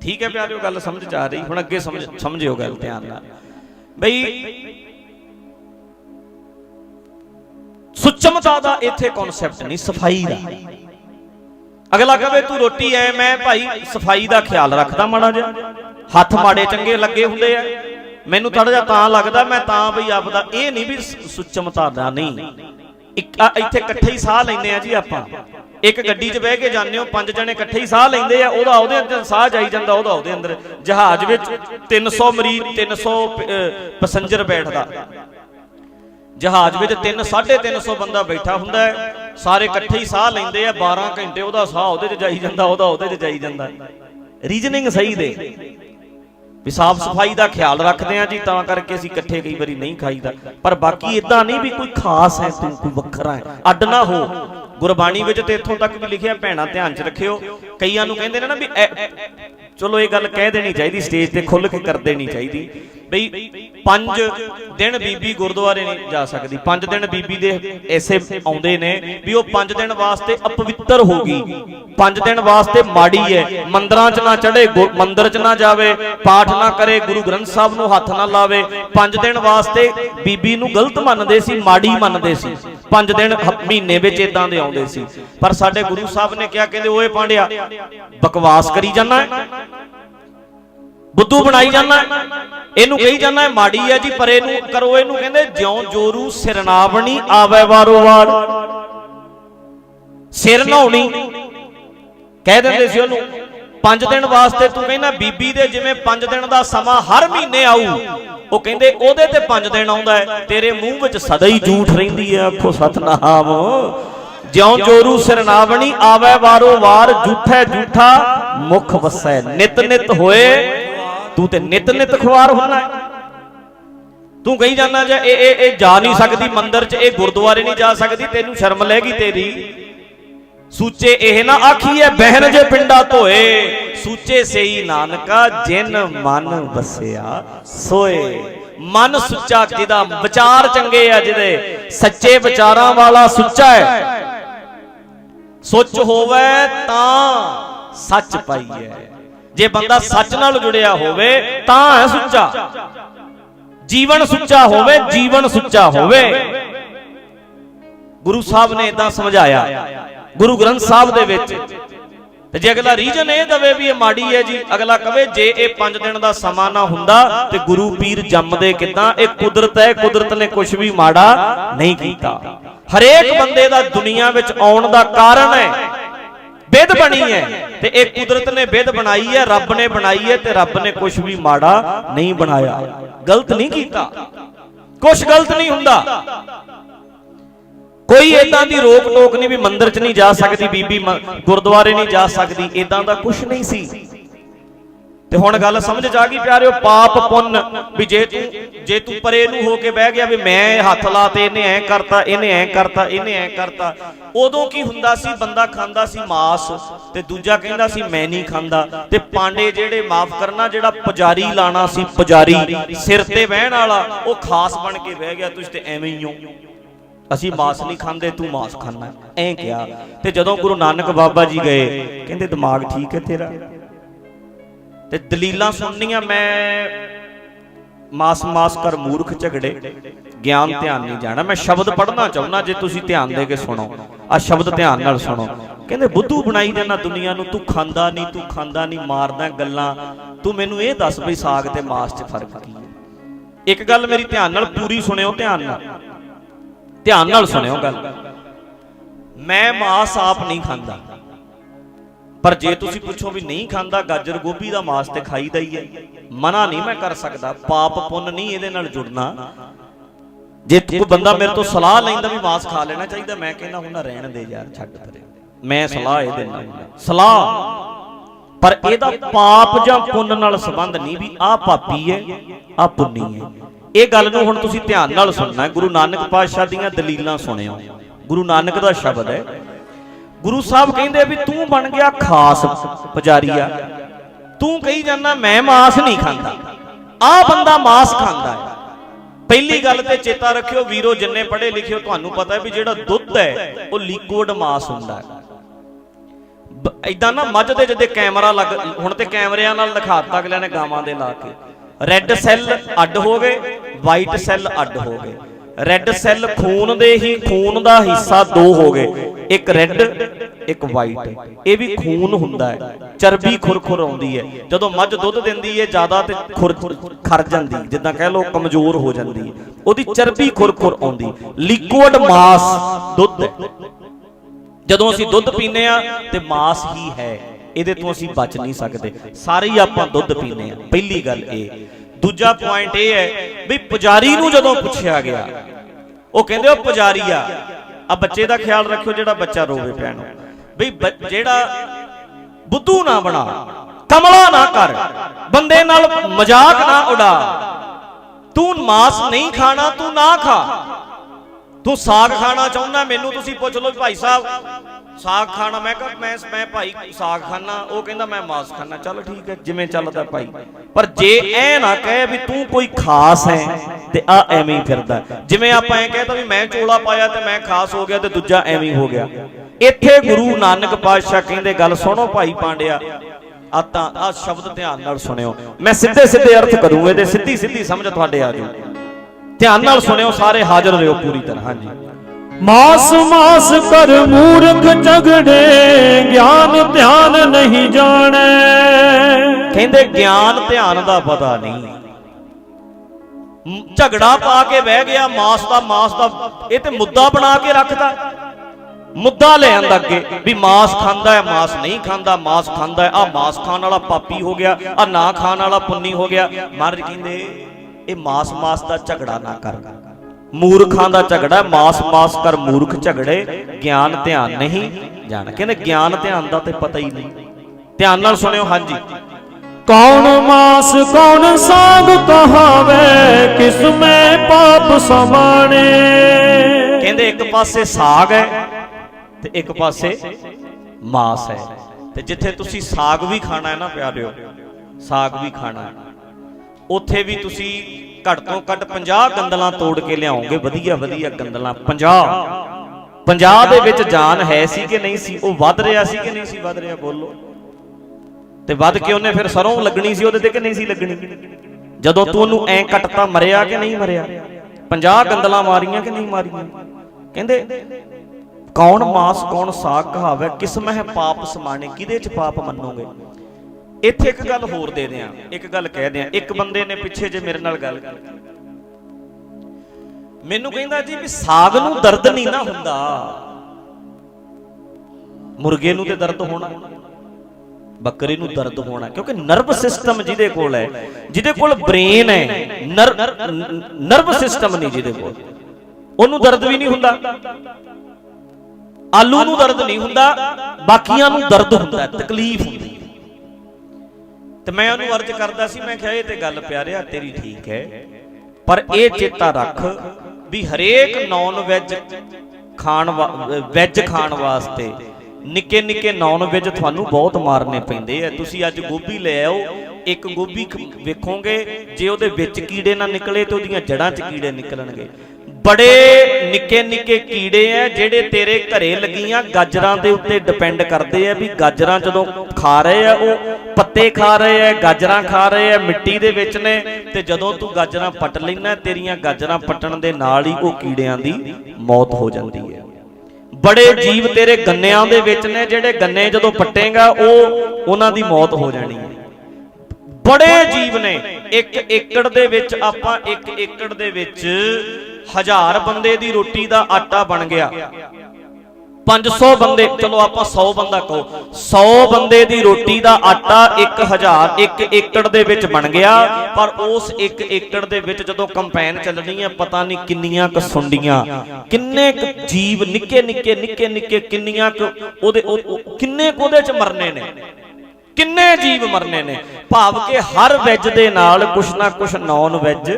ਠੀਕ ਹੈ ਪਿਆਰਿਓ, ਗੱਲ ਸਮਝ ਚ ਆ ਰਹੀ। ਹੁਣ ਅੱਗੇ ਸਮਝ ਸਮਝਿਓ ਗੱਲ ਧਿਆਨ ਨਾਲ। ਬਈ, ਸੁਚਮਤਾ ਦਾ ਇੱਥੇ ਕਨਸੈਪਟ ਨਹੀਂ, ਸਫ਼ਾਈ ਦਾ। ਅਗਲਾ ਕਹੇ, ਤੂੰ ਰੋਟੀ ਐ, ਮੈਂ ਭਾਈ ਸਫ਼ਾਈ ਦਾ ਖਿਆਲ ਰੱਖਦਾ ਮਾੜਾ ਜਿਹਾ। ਹੱਥ ਮਾੜੇ ਚੰਗੇ ਲੱਗੇ ਹੁੰਦੇ ਆ। ਮੈਨੂੰ ਥੋੜਾ ਜਿਹਾ ਤਾਂ ਲੱਗਦਾ, ਮੈਂ ਤਾਂ ਬਈ ਆਪਦਾ ਇਹ ਨਹੀਂ ਵੀ ਸੁ- ਸੁਚਮਤਾ ਦਾ ਨਹੀਂ। ਇੱਕ ਇੱਥੇ ਇਕੱਠੇ ਹੀ ਸਾਹ ਲੈਂਦੇ ਆ ਜੀ ਆਪਾਂ। ਇੱਕ ਗੱਡੀ 'ਚ ਬਹਿ ਕੇ ਜਾਂਦੇ ਹੋ, ਪੰਜ ਜਣੇ ਇਕੱਠੇ ਹੀ ਸਾਹ ਲੈਂਦੇ ਆ, ਉਹਦਾ ਉਹਦੇ ਅੰਦਰ ਸਾਹ ਜਾਈ ਜਾਂਦਾ, ਉਹਦਾ ਉਹਦੇ ਅੰਦਰ। ਜਹਾਜ਼ ਵਿੱਚ 300 ਮਰੀਜ਼ 300 ਪੈਸੇਂਜਰ ਬੈਠਦਾ। ਜਹਾਜ਼ ਵਿੱਚ 3 350 ਬੰਦਾ ਬੈਠਾ ਹੁੰਦਾ ਹੈ। ਸਾਰੇ ਇਕੱਠੇ ਹੀ ਸਾਹ ਲੈਂਦੇ ਆ 12 ਘੰਟੇ ਉਹਦਾ ਸਾਹ ਉਹਦੇ 'ਚ ਜਾਈ ਜਾਂਦਾ, ਉਹਦਾ ਉਹਦੇ 'ਚ ਜਾਈ ਜਾਂਦਾ। ਰੀਜਨਿੰਗ ਸਹੀ ਦੇ। ਵੀ ਸਾਫ਼ ਸਫ਼ਾਈ ਦਾ ਖਿਆਲ ਰੱਖਦੇ ਆ ਜੀ, ਤਾਂ ਕਰਕੇ ਅਸੀਂ ਇਕੱਠੇ ਕਈ ਵਾਰੀ ਨਹੀਂ ਖਾਈਦਾ। ਪਰ ਬਾਕੀ ਇਦਾਂ ਨਹੀਂ ਵੀ ਕੋਈ ਖਾਸ ਹੈ, ਤੂੰ ਕੋਈ ਵੱਖਰਾ ਹੈ। ਅੱਡ ਨਾ ਹੋ। ਗੁਰਬਾਣੀ ਵਿੱਚ ਤੇ ਇੱਥੋਂ ਤੱਕ ਵੀ ਲਿਖਿਆ ਭੈਣਾ ਧਿਆਨ 'ਚ ਰੱਖਿਓ। ਕਈਆਂ ਨੂੰ ਕਹਿੰਦੇ ਨੇ ਨਾ ਵੀ ਚਲੋ ਇਹ ਗੱਲ ਕਹਿ ਦੇਣੀ ਚਾਹੀਦੀ, ਸਟੇਜ ਤੇ ਖੁੱਲ ਕੇ ਕਰ ਦੇਣੀ ਚਾਹੀਦੀ। ਬਈ ਪੰਜ ਦਿਨ ਬੀਬੀ ਗੁਰਦੁਆਰੇ ਨਹੀਂ ਜਾ ਸਕਦੀ। ਪੰਜ ਦਿਨ ਬੀਬੀ ਦੇ ਐਸੇ ਆਉਂਦੇ ਨੇ ਵੀ ਉਹ ਪੰਜ ਦਿਨ ਵਾਸਤੇ ਅਪਵਿੱਤਰ ਹੋ ਗਈ। ਪੰਜ ਦਿਨ ਵਾਸਤੇ ਮਾੜੀ ਹੈ ਮੰਦਰਾਂ 'ਚ ਨਾ ਚੜੇ ਮੰਦਿਰ 'ਚ ਨਾ ਜਾਵੇ, ਪਾਠ ਨਾ ਕਰੇ, ਗੁਰੂ ਗ੍ਰੰਥ ਸਾਹਿਬ ਨੂੰ ਹੱਥ ਨਾ ਲਾਵੇ। ਪੰਜ ਦਿਨ ਵਾਸਤੇ ਬੀਬੀ ਨੂੰ ਗਲਤ ਮੰਨਦੇ ਸੀ, ਮਾੜੀ ਮੰਨਦੇ ਸੀ। ਪੰਜ ਦਿਨ ਮਹੀਨੇ ਵਿੱਚ ਇਦਾਂ ਦੇ ਆਉਂਦੇ ਸੀ। ਪਰ ਸਾਡੇ ਗੁਰੂ ਸਾਹਿਬ ਨੇ ਕਿਹਾ, ਕਹਿੰਦੇ, ਓਏ ਪਾਂਡਿਆ, ਬਕਵਾਸ ਕਰੀ ਜਾਂਦਾ ਬੁੱਧੂ ਬਣਾਈ ਜਾਂਦਾ। ਇਹਨੂੰ ਕਹੀ ਜਾਂਦਾ ਮਾੜੀ ਹੈ ਜੀ, ਪਰ ਇਹਨੂੰ ਕਰੋ, ਇਹਨੂੰ ਕਹਿੰਦੇ ਜਿਉਂ ਜੋਰੂ ਸਿਰਨਾਵਣੀ ਆਵੇ ਵਾਰੋ ਵਾਰ ਸਿਰ ਨਹਾਉਣੀ। ਕਹਿ ਦਿੰਦੇ ਸੀ ਉਹਨੂੰ, ਪੰਜ ਦਿਨ ਵਾਸਤੇ ਤੂੰ ਕਹਿੰਦਾ, ਬੀਬੀ ਦੇ ਜਿਵੇਂ ਪੰਜ ਦਿਨ ਦਾ ਸਮਾਂ ਹਰ ਮਹੀਨੇ ਆਊ, ਉਹ ਕਹਿੰਦੇ ਉਹਦੇ ਤੇ ਪੰਜ ਦਿਨ ਆਉਂਦਾ ਹੈ, ਤੇਰੇ ਮੂੰਹ ਵਿੱਚ ਸਦਾ ਹੀ ਝੂਠ ਰਹਿੰਦੀ ਹੈ, ਆਖੋ ਸਤਨਾਮ। ਜਿਉਂ ਜੋਰੂ ਸਿਰਨਾਵਣੀ ਆਵੇ ਵਾਰੋ ਵਾਰ, ਝੂਠੈ ਝੂਠਾ ਮੁਖ ਵਸੈ, ਨਿਤ ਨਿਤ ਹੋਏ। ਤੂੰ ਤੇ ਨਿਤ ਨਿਤ ਖੁਆਰ ਹੁੰਨਾ ਤੂੰ ਕਹੀ ਜਾਂਦਾ ਜੇ ਇਹ ਇਹ ਇਹ ਜਾ ਨਹੀਂ ਸਕਦੀ, ਮੰਦਿਰ 'ਚ ਇਹ ਗੁਰਦੁਆਰੇ ਨਹੀਂ ਜਾ ਸਕਦੀ, ਤੈਨੂੰ ਸ਼ਰਮ ਲੈਗੀ ਤੇਰੀ। ਸੂਚੇ ਇਹ ਨਾ ਆਖੀਏ ਬਹਿਨ ਜੇ ਪਿੰਡਾ ਧੋਏ। ਸੂਚੇ ਸਈ ਨਾਨਕਾ, ਜਿਨ ਮਨ ਵਸਿਆ, ਸੋਏ। ਮਨ ਸੁੱਚਾ ਜਿਹਦਾ ਵਿਚਾਰ ਚੰਗੇ ਆ ਜਿਹਦੇ। ਸੱਚੇ ਵਿਚਾਰਾਂ ਵਾਲਾ ਸੁੱਚਾ ਹੈ। ਸੁੱਚ ਹੋਵੇ ਤਾਂ ਸੱਚ ਪਾਈਏ। ਜੇ ਬੰਦਾ ਸੱਚ ਨਾਲ ਜੁੜਿਆ ਹੋਵੇ, ਤਾਂ ਹੈ ਸੁੱਚਾ। ਜੀਵਨ ਸੁੱਚਾ ਹੋਵੇ, ਜੀਵਨ ਸੁੱਚਾ ਹੋਵੇ। ਗੁਰੂ ਸਾਹਿਬ ਨੇ ਇਦਾਂ ਸਮਝਾਇਆ। ਗੁਰੂ ਗ੍ਰੰਥ ਸਾਹਿਬ ਦੇ ਵਿੱਚ। ਤੇ ਜੇ ਅਗਲਾ ਰੀਜਨ ਇਹ ਦਵੇ ਵੀ ਇਹ ਮਾੜੀ ਹੈ ਜੀ, ਅਗਲਾ ਕਵੇ ਜੇ ਇਹ 5 ਦਿਨ ਦਾ ਸਮਾਂ ਨਾ ਹੁੰਦਾ, ਤੇ ਗੁਰੂ ਪੀਰ ਜੰਮਦੇ ਕਿਦਾਂ? ਇਹ ਕੁਦਰਤ ਹੈ, ਕੁਦਰਤ ਨੇ ਕੁਝ ਵੀ ਮਾੜਾ ਨਹੀਂ ਕੀਤਾ। ਹਰੇਕ ਬੰਦੇ ਦਾ ਦੁਨੀਆ ਵਿੱਚ ਆਉਣ ਦਾ ਕਾਰਨ ਹੈ। ਵਿਧ ਬਣੀ ਹੈ। ਤੇ ਇਹ ਕੁਦਰਤ ਨੇ ਵਿਧ ਬਣਾਈ ਹੈ, ਰੱਬ ਨੇ ਬਣਾਈ ਹੈ ਤੇ ਰੱਬ ਨੇ ਕੁਝ ਵੀ ਮਾੜਾ ਨਹੀਂ ਬਣਾਇਆ। ਗਲਤ ਨਹੀਂ ਕੀਤਾ। ਕੁਝ ਗਲਤ ਨਹੀਂ ਹੁੰਦਾ। ਕੋਈ ਇਦਾਂ ਦੀ ਰੋਕ ਟੋਕ ਨਹੀਂ ਵੀ ਮੰਦਿਰ 'ਚ ਨਹੀਂ ਜਾ ਸਕਦੀ, ਬੀਬੀ ਗੁਰਦੁਆਰੇ ਨਹੀਂ ਜਾ ਸਕਦੀ ਇਦਾਂ ਦਾ ਕੁਝ ਨਹੀਂ ਸੀ। ਤੇ ਹੁਣ ਗੱਲ ਸਮਝ ਚ ਆ ਗਈ ਪਿਆਰਿਓ, ਪਾਪ ਪੁੰਨ, ਵੀ ਜੇ ਤੂੰ ਜੇ ਤੂੰ ਪਰੇ ਨੂੰ ਹੋ ਕੇ ਬਹਿ ਗਿਆ ਵੀ ਮੈਂ ਹੱਥ ਲਾ ਤੇ ਇਹਨੇ ਐ ਕਰਤਾ, ਇਹਨੇ ਐ ਕਰਤਾ, ਇਹਨੇ ਐ ਕਰਤਾ, ਉਦੋਂ ਕੀ ਹੁੰਦਾ ਸੀ? ਬੰਦਾ ਖਾਂਦਾ ਸੀ ਮਾਸ ਤੇ ਦੂਜਾ ਕਹਿੰਦਾ ਸੀ, ਮੈਂ ਨਹੀਂ ਖਾਂਦਾ। ਤੇ ਪਾਂਡੇ ਜਿਹੜੇ ਮਾਫ ਕਰਨਾ, ਜਿਹੜਾ ਪੁਜਾਰੀ ਲਾਣਾ ਸੀ, ਪੁਜਾਰੀ, ਸਿਰ ਤੇ ਬਹਿਣ ਵਾਲਾ, ਉਹ ਖਾਸ ਬਣ ਕੇ ਬਹਿ ਗਿਆ, ਤੁਸੀਂ ਤੇ ਐਵੇਂ ਹੀ ਹੋ। ਅਸੀਂ ਮਾਸ ਨਹੀਂ ਖਾਂਦੇ, ਤੂੰ ਮਾਸ ਖਾਣਾ ਐਂ ਕਿਹਾ। ਤੇ ਜਦੋਂ ਗੁਰੂ ਨਾਨਕ ਬਾਬਾ ਜੀ ਗਏ, ਕਹਿੰਦੇ, ਦਿਮਾਗ ਠੀਕ ਹੈ ਤੇਰਾ? ਤੇ ਦਲੀਲਾਂ ਸੁਣਨੀਆਂ ਮੈਂ। ਮਾਸ ਮਾਸ ਕਰ ਮੂਰਖ ਝਗੜੇ। ਗਿਆਨ ਧਿਆਨ ਨਹੀਂ ਜਾਣਾ। ਮੈਂ ਸ਼ਬਦ ਪੜ੍ਹਨਾ ਚਾਹੁੰਦਾ ਜੇ ਤੁਸੀਂ ਧਿਆਨ ਦੇ ਕੇ ਸੁਣੋ। ਆ ਸ਼ਬਦ ਧਿਆਨ ਨਾਲ ਸੁਣੋ। ਕਹਿੰਦੇ, ਬੁੱਧੂ ਬਣਾਈ ਜਾਂਦਾ ਦੁਨੀਆ ਨੂੰ, ਤੂੰ ਖਾਂਦਾ ਨਹੀਂ, ਤੂੰ ਖਾਂਦਾ ਨਹੀਂ, ਮਾਰਦਾ ਗੱਲਾਂ। ਤੂੰ ਮੈਨੂੰ ਇਹ ਦੱਸ ਬਈ ਸਾਗ ਤੇ ਮਾਸ 'ਚ ਫ਼ਰਕ ਕੀ ਹੈ? ਇੱਕ ਗੱਲ ਮੇਰੀ ਧਿਆਨ ਨਾਲ ਪੂਰੀ ਸੁਣਿਓ, ਧਿਆਨ ਨਾਲ। ਧਿਆਨ ਨਾਲ ਸੁਣਿਓ ਗੱਲ। ਮੈਂ ਮਾਸ ਆਪ ਨਹੀਂ ਖਾਂਦਾ। ਪਰ ਜੇ ਤੁਸੀਂ ਪੁੱਛੋ ਵੀ ਨਹੀਂ ਖਾਂਦਾ ਗਾਜਰ ਗੋਭੀ ਦਾ ਮਾਸ ਤੇ ਖਾਈਦਾ ਹੀ ਹੈ। ਮਨਾ ਨਹੀਂ ਮੈਂ ਕਰ ਸਕਦਾ ਪਾਪ ਪੁੰਨ ਨਹੀਂ ਇਹਦੇ ਨਾਲ ਜੁੜਨਾ। ਜੇ ਕੋਈ ਬੰਦਾ ਮੇਰੇ ਤੋਂ ਸਲਾਹ ਲੈਂਦਾ ਵੀ ਮਾਸ ਖਾ ਲੈਣਾ ਚਾਹੀਦਾ ਮੈਂ ਕਹਿੰਦਾ ਹੁੰਦਾ ਰਹਿਣ ਦੇ ਯਾਰ ਛੱਡ ਪਰੇ। ਮੈਂ ਸਲਾਹ ਇਹ ਦਿੰਦਾ। ਸਲਾਹ। ਪਰ ਇਹਦਾ ਪਾਪ ਜਾਂ ਪੁੰਨ ਨਾਲ ਸੰਬੰਧ ਨਹੀਂ ਵੀ ਆਹ ਪਾਪੀ ਹੈ ਆਹ ਪੁੰਨੀ ਹੈ। ਇਹ ਗੱਲ ਨੂੰ ਹੁਣ ਤੁਸੀਂ ਧਿਆਨ ਨਾਲ ਸੁਣਨਾ ਹੈ। ਗੁਰੂ ਨਾਨਕ ਪਾਤਸ਼ਾਹ ਦੀਆਂ ਦਲੀਲਾਂ ਸੁਣਿਓ। ਗੁਰੂ ਨਾਨਕ ਦਾ ਸ਼ਬਦ ਹੈ ਗੁਰੂ ਸਾਹਿਬ ਕਹਿੰਦੇ ਵੀ ਤੂੰ ਬਣ ਗਿਆ ਖਾਸ ਪੁਜਾਰੀਆ। ਤੂੰ ਕਹੀ ਜਾਂਦਾ, ਮੈਂ ਮਾਸ ਨਹੀਂ ਖਾਂਦਾ। ਆ ਬੰਦਾ ਮਾਸ ਖਾਂਦਾ ਹੈ। ਪਹਿਲੀ ਗੱਲ ਤੇ ਚੇਤਾ ਰੱਖਿਓ, ਵੀਰੋ, ਜਿੰਨੇ ਪੜ੍ਹੇ ਲਿਖਿਓ ਤੁਹਾਨੂੰ ਪਤਾ ਹੈ ਵੀ ਜਿਹੜਾ ਦੁੱਧ ਹੈ, ਉਹ ਲਿਕੁਇਡ ਮਾਸ ਹੁੰਦਾ ਹੈ। ਇਦਾਂ ਨਾ ਮੱਝ ਦੇ ਜਦੇ ਕੈਮਰਾ ਲੱਗ, ਹੁਣ ਤੇ ਕੈਮਰਿਆਂ ਨਾਲ ਦਿਖਾਤਾ ਅਗਲਿਆਂ ਨੇ ਗਾਵਾਂ ਦੇ ਲਾ ਕੇ। ਰੈੱਡ ਸੈੱਲ ਅੱਡ ਹੋ ਗਏ ਵਾਈਟ ਸੈੱਲ ਅੱਡ ਹੋ ਗਏ ਰੈੱਡ ਸੈੱਲ ਖੂਨ ਦੇ ਹੀ, ਖੂਨ ਦਾ ਹਿੱਸਾ ਦੋ ਹੋ ਗਏ ਇੱਕ ਰੈੱਡ, ਇੱਕ ਵਾਈਟ। ਇਹ ਵੀ ਖੂਨ ਹੁੰਦਾ ਹੈ। ਚਰਬੀ ਖੁਰਖੁਰ ਆਉਂਦੀ ਹੈ। ਜਦੋਂ ਮੱਝ ਦੁੱਧ ਦਿੰਦੀ ਹੈ, ਜ਼ਿਆਦਾ ਤੇ ਖੁਰ ਖਰ ਜਾਂਦੀ ਜਿੱਦਾਂ ਕਹਿ ਲਓ ਕਮਜ਼ੋਰ ਹੋ ਜਾਂਦੀ ਹੈ। ਉਹਦੀ ਚਰਬੀ ਖੁਰਖੁਰ ਆਉਂਦੀ ਲਿਕੁਇਡ ਮਾਸ ਦੁੱਧ ਜਦੋਂ ਅਸੀਂ ਦੁੱਧ ਪੀਨੇ ਆ ਤੇ ਮਾਸ ਹੀ ਹੈ। ਇਹਦੇ ਤੋਂ ਅਸੀਂ ਬਚ ਨਹੀਂ ਸਕਦੇ। ਸਾਰੇ ਹੀ ਆਪਾਂ ਦੁੱਧ ਪੀਨੇ ਆ ਪਹਿਲੀ ਗੱਲ ਇਹ। ਦੂਜਾ ਪੁਆਇੰਟ ਇਹ ਹੈ ਵੀ ਪੁਜਾਰੀ ਨੂੰ ਜਦੋਂ ਪੁੱਛਿਆ ਗਿਆ, ਉਹ ਕਹਿੰਦੇ, ਉਹ ਪੁਜਾਰੀ ਆ ਬੱਚੇ ਦਾ ਖਿਆਲ ਰੱਖਿਓ ਜਿਹੜਾ ਬੱਚਾ ਰੋਵੇ ਪੈਣ ਬਈ ਬ- ਜਿਹੜਾ ਬੁੱਧੂ ਨਾ ਬਣਾ, ਕਮਲਾ ਨਾ ਕਰ, ਬੰਦੇ ਨਾਲ ਮਜ਼ਾਕ ਨਾ ਉਡਾ, ਤੂੰ ਮਾਸ ਨਹੀਂ ਖਾਣਾ, ਤੂੰ ਨਾ ਖਾ। ਤੂੰ ਸਾਗ ਖਾਣਾ ਚਾਹੁੰਦਾ, ਮੈਨੂੰ ਤੁਸੀਂ ਪੁੱਛ ਲਓ ਵੀ ਭਾਈ ਸਾਹਿਬ, ਸਾਗ ਖਾਣਾ, ਮੈਂ ਕਿਹਾ, ਮੈਂ ਮੈਂ ਭਾਈ ਸਾਗ ਖਾਣਾ ਉਹ ਕਹਿੰਦਾ ਮੈਂ ਮਾਸ ਖਾਣਾ ਚੱਲ ਠੀਕ ਹੈ, ਜਿਵੇਂ ਚੱਲਦਾ ਭਾਈ। ਪਰ ਜੇ ਐ ਨਾ ਕਹੇ ਵੀ ਤੂੰ ਕੋਈ ਖਾਸ ਹੈ, ਤੇ ਆ ਐਵੇਂ ਹੀ ਫਿਰਦਾ। ਜਿਵੇਂ ਆਪਾਂ ਐ ਕਹਿੰਦਾ ਵੀ ਮੈਂ ਚੋਲਾ ਪਾਇਆ ਤੇ ਮੈਂ ਖਾਸ ਹੋ ਗਿਆ ਤੇ ਦੂਜਾ ਐਵੇਂ ਹੋ ਗਿਆ। ਇੱਥੇ ਗੁਰੂ ਨਾਨਕ ਪਾਤਸ਼ਾਹ ਕਹਿੰਦੇ, ਗੱਲ ਸੁਣੋ ਭਾਈ ਪਾਂਡਿਆ ਆ ਤਾਂ ਆ ਸ਼ਬਦ ਧਿਆਨ ਨਾਲ ਸੁਣਿਓ। ਮੈਂ ਸਿੱਧੇ ਸਿੱਧੇ ਅਰਥ ਕਰੂੰ ਇਹਦੇ ਸਿੱਧੀ ਸਿੱਧੀ ਸਮਝ ਤੁਹਾਡੇ ਆ ਜਾਊ। ਧਿਆਨ ਨਾਲ ਸੁਣਿਓ ਸਾਰੇ ਹਾਜ਼ਰ ਰਹੋ ਪੂਰੀ ਤਰ੍ਹਾਂ ਹਾਂਜੀ। ਮਾਸ ਮਾਸ ਕਰ ਮੂਰਖ ਝਗੜੇ ਗਿਆਨ ਧਿਆਨ ਨਹੀਂ ਜਾਣੈ। ਕਹਿੰਦੇ ਗਿਆਨ ਧਿਆਨ ਦਾ ਪਤਾ ਨਹੀਂ। ਝਗੜਾ ਪਾ ਕੇ ਬਹਿ ਗਿਆ ਮਾਸ ਦਾ ਮਾਸ ਦਾ ਇਹ ਤੇ ਮੁੱਦਾ ਬਣਾ ਕੇ ਰੱਖਦਾ। ਮੁੱਦਾ ਲੈ ਆਂਦਾ ਅੱਗੇ ਵੀ ਮਾਸ ਖਾਂਦਾ ਹੈ ਮਾਸ ਨਹੀਂ ਖਾਂਦਾ ਮਾਸ ਖਾਂਦਾ ਹੈ ਆ ਮਾਸ ਖਾਣ ਵਾਲਾ ਪਾਪੀ ਹੋ ਗਿਆ ਆ ਨਾ ਖਾਣ ਵਾਲਾ ਪੁੰਨੀ ਹੋ ਗਿਆ। ਮਹਾਰਾਜ ਕਹਿੰਦੇ ਇਹ ਮਾਸ ਮਾਸ ਦਾ ਝਗੜਾ ਨਾ ਕਰ। ਮੂਰਖਾਂ ਦਾ ਝਗੜਾ ਮਾਸ ਮਾਸ ਕਰ ਮੂਰਖ ਝਗੜੇ ਗਿਆਨ ਧਿਆਨ ਨਹੀਂ। ਜਾਣ ਕਹਿੰਦੇ ਗਿਆਨ ਧਿਆਨ ਦਾ ਤੇ ਪਤਾ ਹੀ ਨਹੀਂ। ਧਿਆਨ ਨਾਲ ਸੁਣਿਓ ਹਾਂਜੀ। ਕੌਣ ਮਾਸ ਕੌਣ ਸਾਗ ਕਹਾਵੇ ਕਿਸ ਮੈਂ ਪਾਪ ਸਮਾਣੇ? ਕਹਿੰਦੇ ਇੱਕ ਪਾਸੇ ਸਾਗ ਹੈ ਤੇ ਇੱਕ ਪਾਸੇ ਮਾਸ ਹੈ। ਤੇ ਜਿੱਥੇ ਤੁਸੀਂ ਸਾਗ ਵੀ ਖਾਣਾ ਹੈ ਨਾ ਪਿਆਰਿਓ ਸਾਗ ਵੀ ਖਾਣਾ ਹੈ। ਉੱਥੇ ਵੀ ਤੁਸੀਂ ਘੱਟ ਤੋਂ ਘੱਟ 50 ਗੰਦਲਾਂ ਤੋੜ ਕੇ ਲਿਆਓਗੇ, ਵਧੀਆ ਵਧੀਆ ਗੰਦਲਾਂ। 50 50 ਦੇ ਵਿੱਚ ਜਾਨ ਹੈ ਸੀ ਕਿ ਨਹੀਂ ਸੀ? ਉਹ ਵੱਧ ਰਿਹਾ ਸੀ ਕਿ ਨਹੀਂ ਸੀ? ਵੱਧ ਰਿਹਾ, ਬੋਲੋ। ਤੇ ਵੱਧ ਕੇ ਉਹਨੇ ਫਿਰ ਸਰੋਂ ਲੱਗਣੀ ਸੀ, ਉਹਦੇ ਤੇ ਕਿ ਨਹੀਂ ਸੀ ਲੱਗਣੀ? ਜਦੋਂ ਤੂੰ ਉਹਨੂੰ ਐ ਕੱਟਤਾ ਮਰਿਆ ਕਿ ਨਹੀਂ ਮਰਿਆ? 50 ਗੰਦਲਾਂ ਮਾਰੀਆਂ ਕਿ ਨਹੀਂ ਮਾਰੀਆਂ? ਕਹਿੰਦੇ, ਕੌਣ ਮਾਸ, ਕੌਣ ਸਾਗ ਕਹਾਵੇ ਕਿਸਮਹਿ ਪਾਪ ਸਮਾਣੇ? ਕਿਹਦੇ ਚ ਪਾਪ ਮੰਨੋਗੇ? ਇੱਥੇ ਇੱਕ ਗੱਲ ਹੋਰ ਦੇ ਦਿਆਂ। ਇੱਕ ਗੱਲ ਕਹਿ ਦਿਆਂ। ਇੱਕ ਬੰਦੇ ਨੇ ਪਿੱਛੇ ਜੇ ਮੇਰੇ ਨਾਲ ਗੱਲ ਕੀਤੀ। ਮੈਨੂੰ ਕਹਿੰਦਾ ਜੀ ਵੀ ਸਾਗ ਨੂੰ ਦਰਦ ਨਹੀਂ ਨਾ ਹੁੰਦਾ। ਮੁਰਗੇ ਨੂੰ ਤੇ ਦਰਦ ਹੋਣਾ। ਬੱਕਰੇ ਨੂੰ ਦਰਦ ਹੋਣਾ। ਕਿਉਂਕਿ ਨਰਵ ਸਿਸਟਮ ਜਿਹਦੇ ਕੋਲ ਹੈ, ਜਿਹਦੇ ਕੋਲ ਬ੍ਰੇਨ ਹੈ ਨਰਵ ਸਿਸਟਮ ਨਹੀਂ ਜਿਹਦੇ ਕੋਲ। ਉਹਨੂੰ ਦਰਦ ਵੀ ਨਹੀਂ ਹੁੰਦਾ। ਆਲੂ ਨੂੰ ਦਰਦ ਨਹੀਂ ਹੁੰਦਾ। ਬਾਕੀਆਂ ਨੂੰ ਦਰਦ ਹੁੰਦਾ, ਤਕਲੀਫ ਹੁੰਦੀ। ਤੇ ਮੈਂ ਉਹਨੂੰ ਅਰਜ਼ ਕਰਦਾ ਸੀ, ਮੈਂ ਕਿਹਾ, ਇਹ ਤੇ ਗੱਲ ਪਿਆਰਿਆ, ਤੇਰੀ ਠੀਕ ਹੈ। ਪਰ ਇਹ ਚੇਤਾ ਰੱਖ ਵੀ ਹਰੇਕ ਨਾਨ ਵੈਜ ਖਾਣ ਵੈਜ ਖਾਣ ਵਾਸਤੇ ਨਿੱਕੇ ਨਿੱਕੇ ਨਾਨ ਵੈਜ ਤੁਹਾਨੂੰ ਬਹੁਤ ਮਾਰਨੇ ਪੈਂਦੇ ਆ। ਤੁਸੀਂ ਅੱਜ ਗੋਭੀ ਲੈ ਆਓ, ਇੱਕ ਗੋਭੀ ਵੇਖੋਗੇ, ਜੇ ਉਹਦੇ ਵਿੱਚ ਕੀੜੇ ਨਾ ਨਿਕਲੇ ਤੇ ਉਹਦੀਆਂ ਜੜਾਂ 'ਚ ਕੀੜੇ ਨਿਕਲਣਗੇ। ਬੜੇ ਨਿੱਕੇ ਨਿੱਕੇ ਕੀੜੇ ਆ ਜਿਹੜੇ ਤੇਰੇ ਘਰੇ ਲੱਗੀਆਂ, ਗਾਜਰਾਂ ਦੇ ਉੱਤੇ ਡਿਪੈਂਡ ਕਰਦੇ ਆ ਵੀ ਗਾਜਰਾਂ ਜਦੋਂ ਖਾ ਰਹੇ ਆ, ਉਹ ਪੱਤੇ ਖਾ ਰਹੇ ਆ, ਗਾਜਰਾਂ ਖਾ ਰਹੇ ਆ, ਮਿੱਟੀ ਦੇ ਵਿੱਚ ਨੇ। ਤੇ ਜਦੋਂ ਤੂੰ ਗਾਜਰਾਂ ਪੱਟ ਲੈਣਾ ਤੇਰੀਆਂ ਗਾਜਰਾਂ ਪੱਟਣ ਦੇ ਨਾਲ ਹੀ ਉਹ ਕੀੜਿਆਂ ਦੀ ਮੌਤ ਹੋ ਜਾਂਦੀ ਹੈ। ਬੜੇ ਜੀਵ ਤੇਰੇ ਗੰਨਿਆਂ ਦੇ ਵਿੱਚ ਨੇ, ਜਿਹੜੇ ਗੰਨੇ ਜਦੋਂ ਪੱਟੇਗਾ, ਉਹ ਉਹਨਾਂ ਦੀ ਮੌਤ ਹੋ ਜਾਣੀ ਹੈ। ਬੜੇ ਜੀਵ ਨੇ, ਇੱਕ ਏਕੜ ਦੇ ਵਿੱਚ ਆਪਾਂ ਇੱਕ ਏਕੜ ਦੇ ਵਿੱਚ ਹਜ਼ਾਰ ਬੰਦੇ ਦੀ ਰੋਟੀ ਦਾ ਆਟਾ ਬਣ ਗਿਆ 500 ਬੰਦੇ, ਚਲੋ ਆਪਾਂ 100 ਬੰਦਾ ਕਹੋ 100 ਬੰਦੇ ਦੀ ਰੋਟੀ ਦਾ ਆਟਾ 1000 ਇੱਕ ਏਕੜ ਦੇ ਵਿੱਚ ਬਣ ਗਿਆ, ਪਰ ਉਸ ਇੱਕ ਏਕੜ ਦੇ ਵਿੱਚ ਜਦੋਂ ਕੰਪੈਨ ਚੱਲਣੀ ਹੈ ਪਤਾ ਨਹੀਂ ਕਿੰਨੀਆਂ ਕ ਸੁੰਡੀਆਂ, ਕਿੰਨੇ ਕ ਜੀਵ ਨਿੱਕੇ ਨਿੱਕੇ ਨਿੱਕੇ ਨਿੱਕੇ, ਕਿੰਨੀਆਂ ਕ ਉਹਦੇ ਕਿੰਨੇ ਕੁ ਉਹਦੇ ਚ ਮਰਨੇ ਨੇ, ਕਿੰਨੇ ਜੀਵ ਮਰਨੇ ਨੇ, ਭਾਵ ਕਿ ਹਰ ਵੈਜ ਦੇ ਨਾਲ ਕੁਛ ਨਾ ਕੁਛ ਨੌਨ ਵੈਜ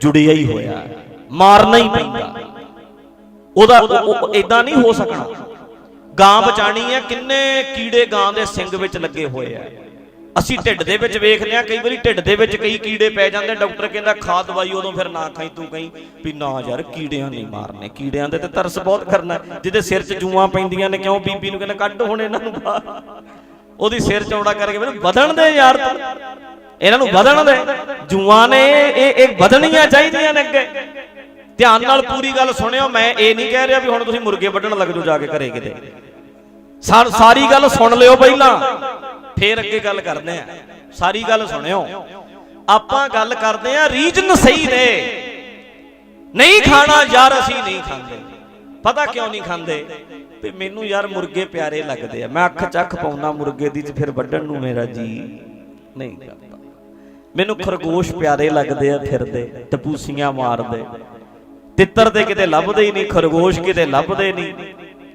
ਜੁੜਿਆ ਹੀ ਹੋਇਆ ਹੈ। ਮਾਰਨਾ ਹੀ ਪੈਂਦਾ। ਉਹਦਾ ਇਦਾਂ ਨਹੀਂ ਹੋ ਸਕਣਾ। ਗਾਂ ਬਚਾਣੀ ਹੈ, ਕਿੰਨੇ ਕੀੜੇ ਗਾਂ ਦੇ ਸਿੰਗ ਵਿੱਚ ਲੱਗੇ ਹੋਏ ਆ। ਅਸੀਂ ਢਿੱਡ ਦੇ ਵਿੱਚ ਵੇਖਦੇ ਆ ਕਈ ਵਾਰੀ ਢਿੱਡ ਦੇ ਵਿੱਚ ਕਈ ਕੀੜੇ ਪੈ ਜਾਂਦੇ ਡਾਕਟਰ ਕਹਿੰਦਾ, ਖਾ ਦਵਾਈ ਉਦੋਂ ਫਿਰ ਨਾ ਖਾਈ ਤੂੰ ਕਹੀਂ ਵੀ ਨਾ ਯਾਰ, ਕੀੜਿਆਂ ਨਹੀਂ ਮਾਰਨੇ। ਕੀੜਿਆਂ ਦੇ ਤੇ ਤਰਸ ਬਹੁਤ ਕਰਨਾ। ਜਿਹਦੇ ਸਿਰ 'ਚ ਜੂਆਂ ਪੈਂਦੀਆਂ ਨੇ, ਕਿਉਂ ਬੀਬੀ ਨੂੰ ਕਹਿੰਦਾ, ਕੱਢ ਹੁਣ ਇਹਨਾਂ ਨੂੰ ਉਹਦੀ ਸਿਰ ਚੌੜਾ ਕਰਕੇ ਮੈਨੂੰ ਵਧਣ ਦੇ ਯਾਰ ਇਹਨਾਂ ਨੂੰ ਵਧਣ ਦੇ। ਜੂਆਂ ਨੇ ਇਹ ਇਹ ਵਧਣੀਆਂ ਚਾਹੀਦੀਆਂ ਨੇ ਅੱਗੇ। ਧਿਆਨ ਨਾਲ ਪੂਰੀ ਗੱਲ ਸੁਣਿਓ, ਮੈਂ ਇਹ ਨਹੀਂ ਕਹਿ ਰਿਹਾ ਵੀ ਹੁਣ ਤੁਸੀਂ ਮੁਰਗੇ ਵੱਢਣ ਲੱਗ ਜਾਓ ਜਾ ਕੇ ਘਰੇ ਕਿਤੇ। ਸਾ- ਸਾਰੀ ਗੱਲ ਸੁਣ ਲਿਓ ਪਹਿਲਾਂ, ਫੇਰ ਅੱਗੇ ਗੱਲ ਕਰਦੇ ਆ। ਸਾਰੀ ਗੱਲ ਸੁਣਿਓ। ਆਪਾਂ ਗੱਲ ਕਰਦੇ ਆ ਰੀਜਨ ਸਹੀ ਨੇ। ਨਹੀਂ ਖਾਣਾ ਯਾਰ ਅਸੀਂ ਨਹੀਂ ਖਾਂਦੇ। ਪਤਾ ਕਿਉਂ ਨਹੀਂ ਖਾਂਦੇ? ਵੀ ਮੈਨੂੰ ਯਾਰ ਮੁਰਗੇ ਪਿਆਰੇ ਲੱਗਦੇ ਆ। ਮੈਂ ਅੱਖ ਚੱਖ ਪਾਉਣਾ ਮੁਰਗੇ ਦੀ ਤੇ ਫਿਰ ਵੱਢਣ ਨੂੰ ਮੇਰਾ ਜੀ ਨਹੀਂ ਕਰਦਾ। ਮੈਨੂੰ ਖਰਗੋਸ਼ ਪਿਆਰੇ ਲੱਗਦੇ ਆ ਫਿਰਦੇ, ਟਪੂਸੀਆਂ ਮਾਰਦੇ। ਤਿੱਤਰ ਦੇ ਕਿਤੇ ਲੱਭਦੇ ਹੀ ਨਹੀਂ, ਖਰਗੋਸ਼ ਕਿਤੇ ਲੱਭਦੇ ਨਹੀਂ।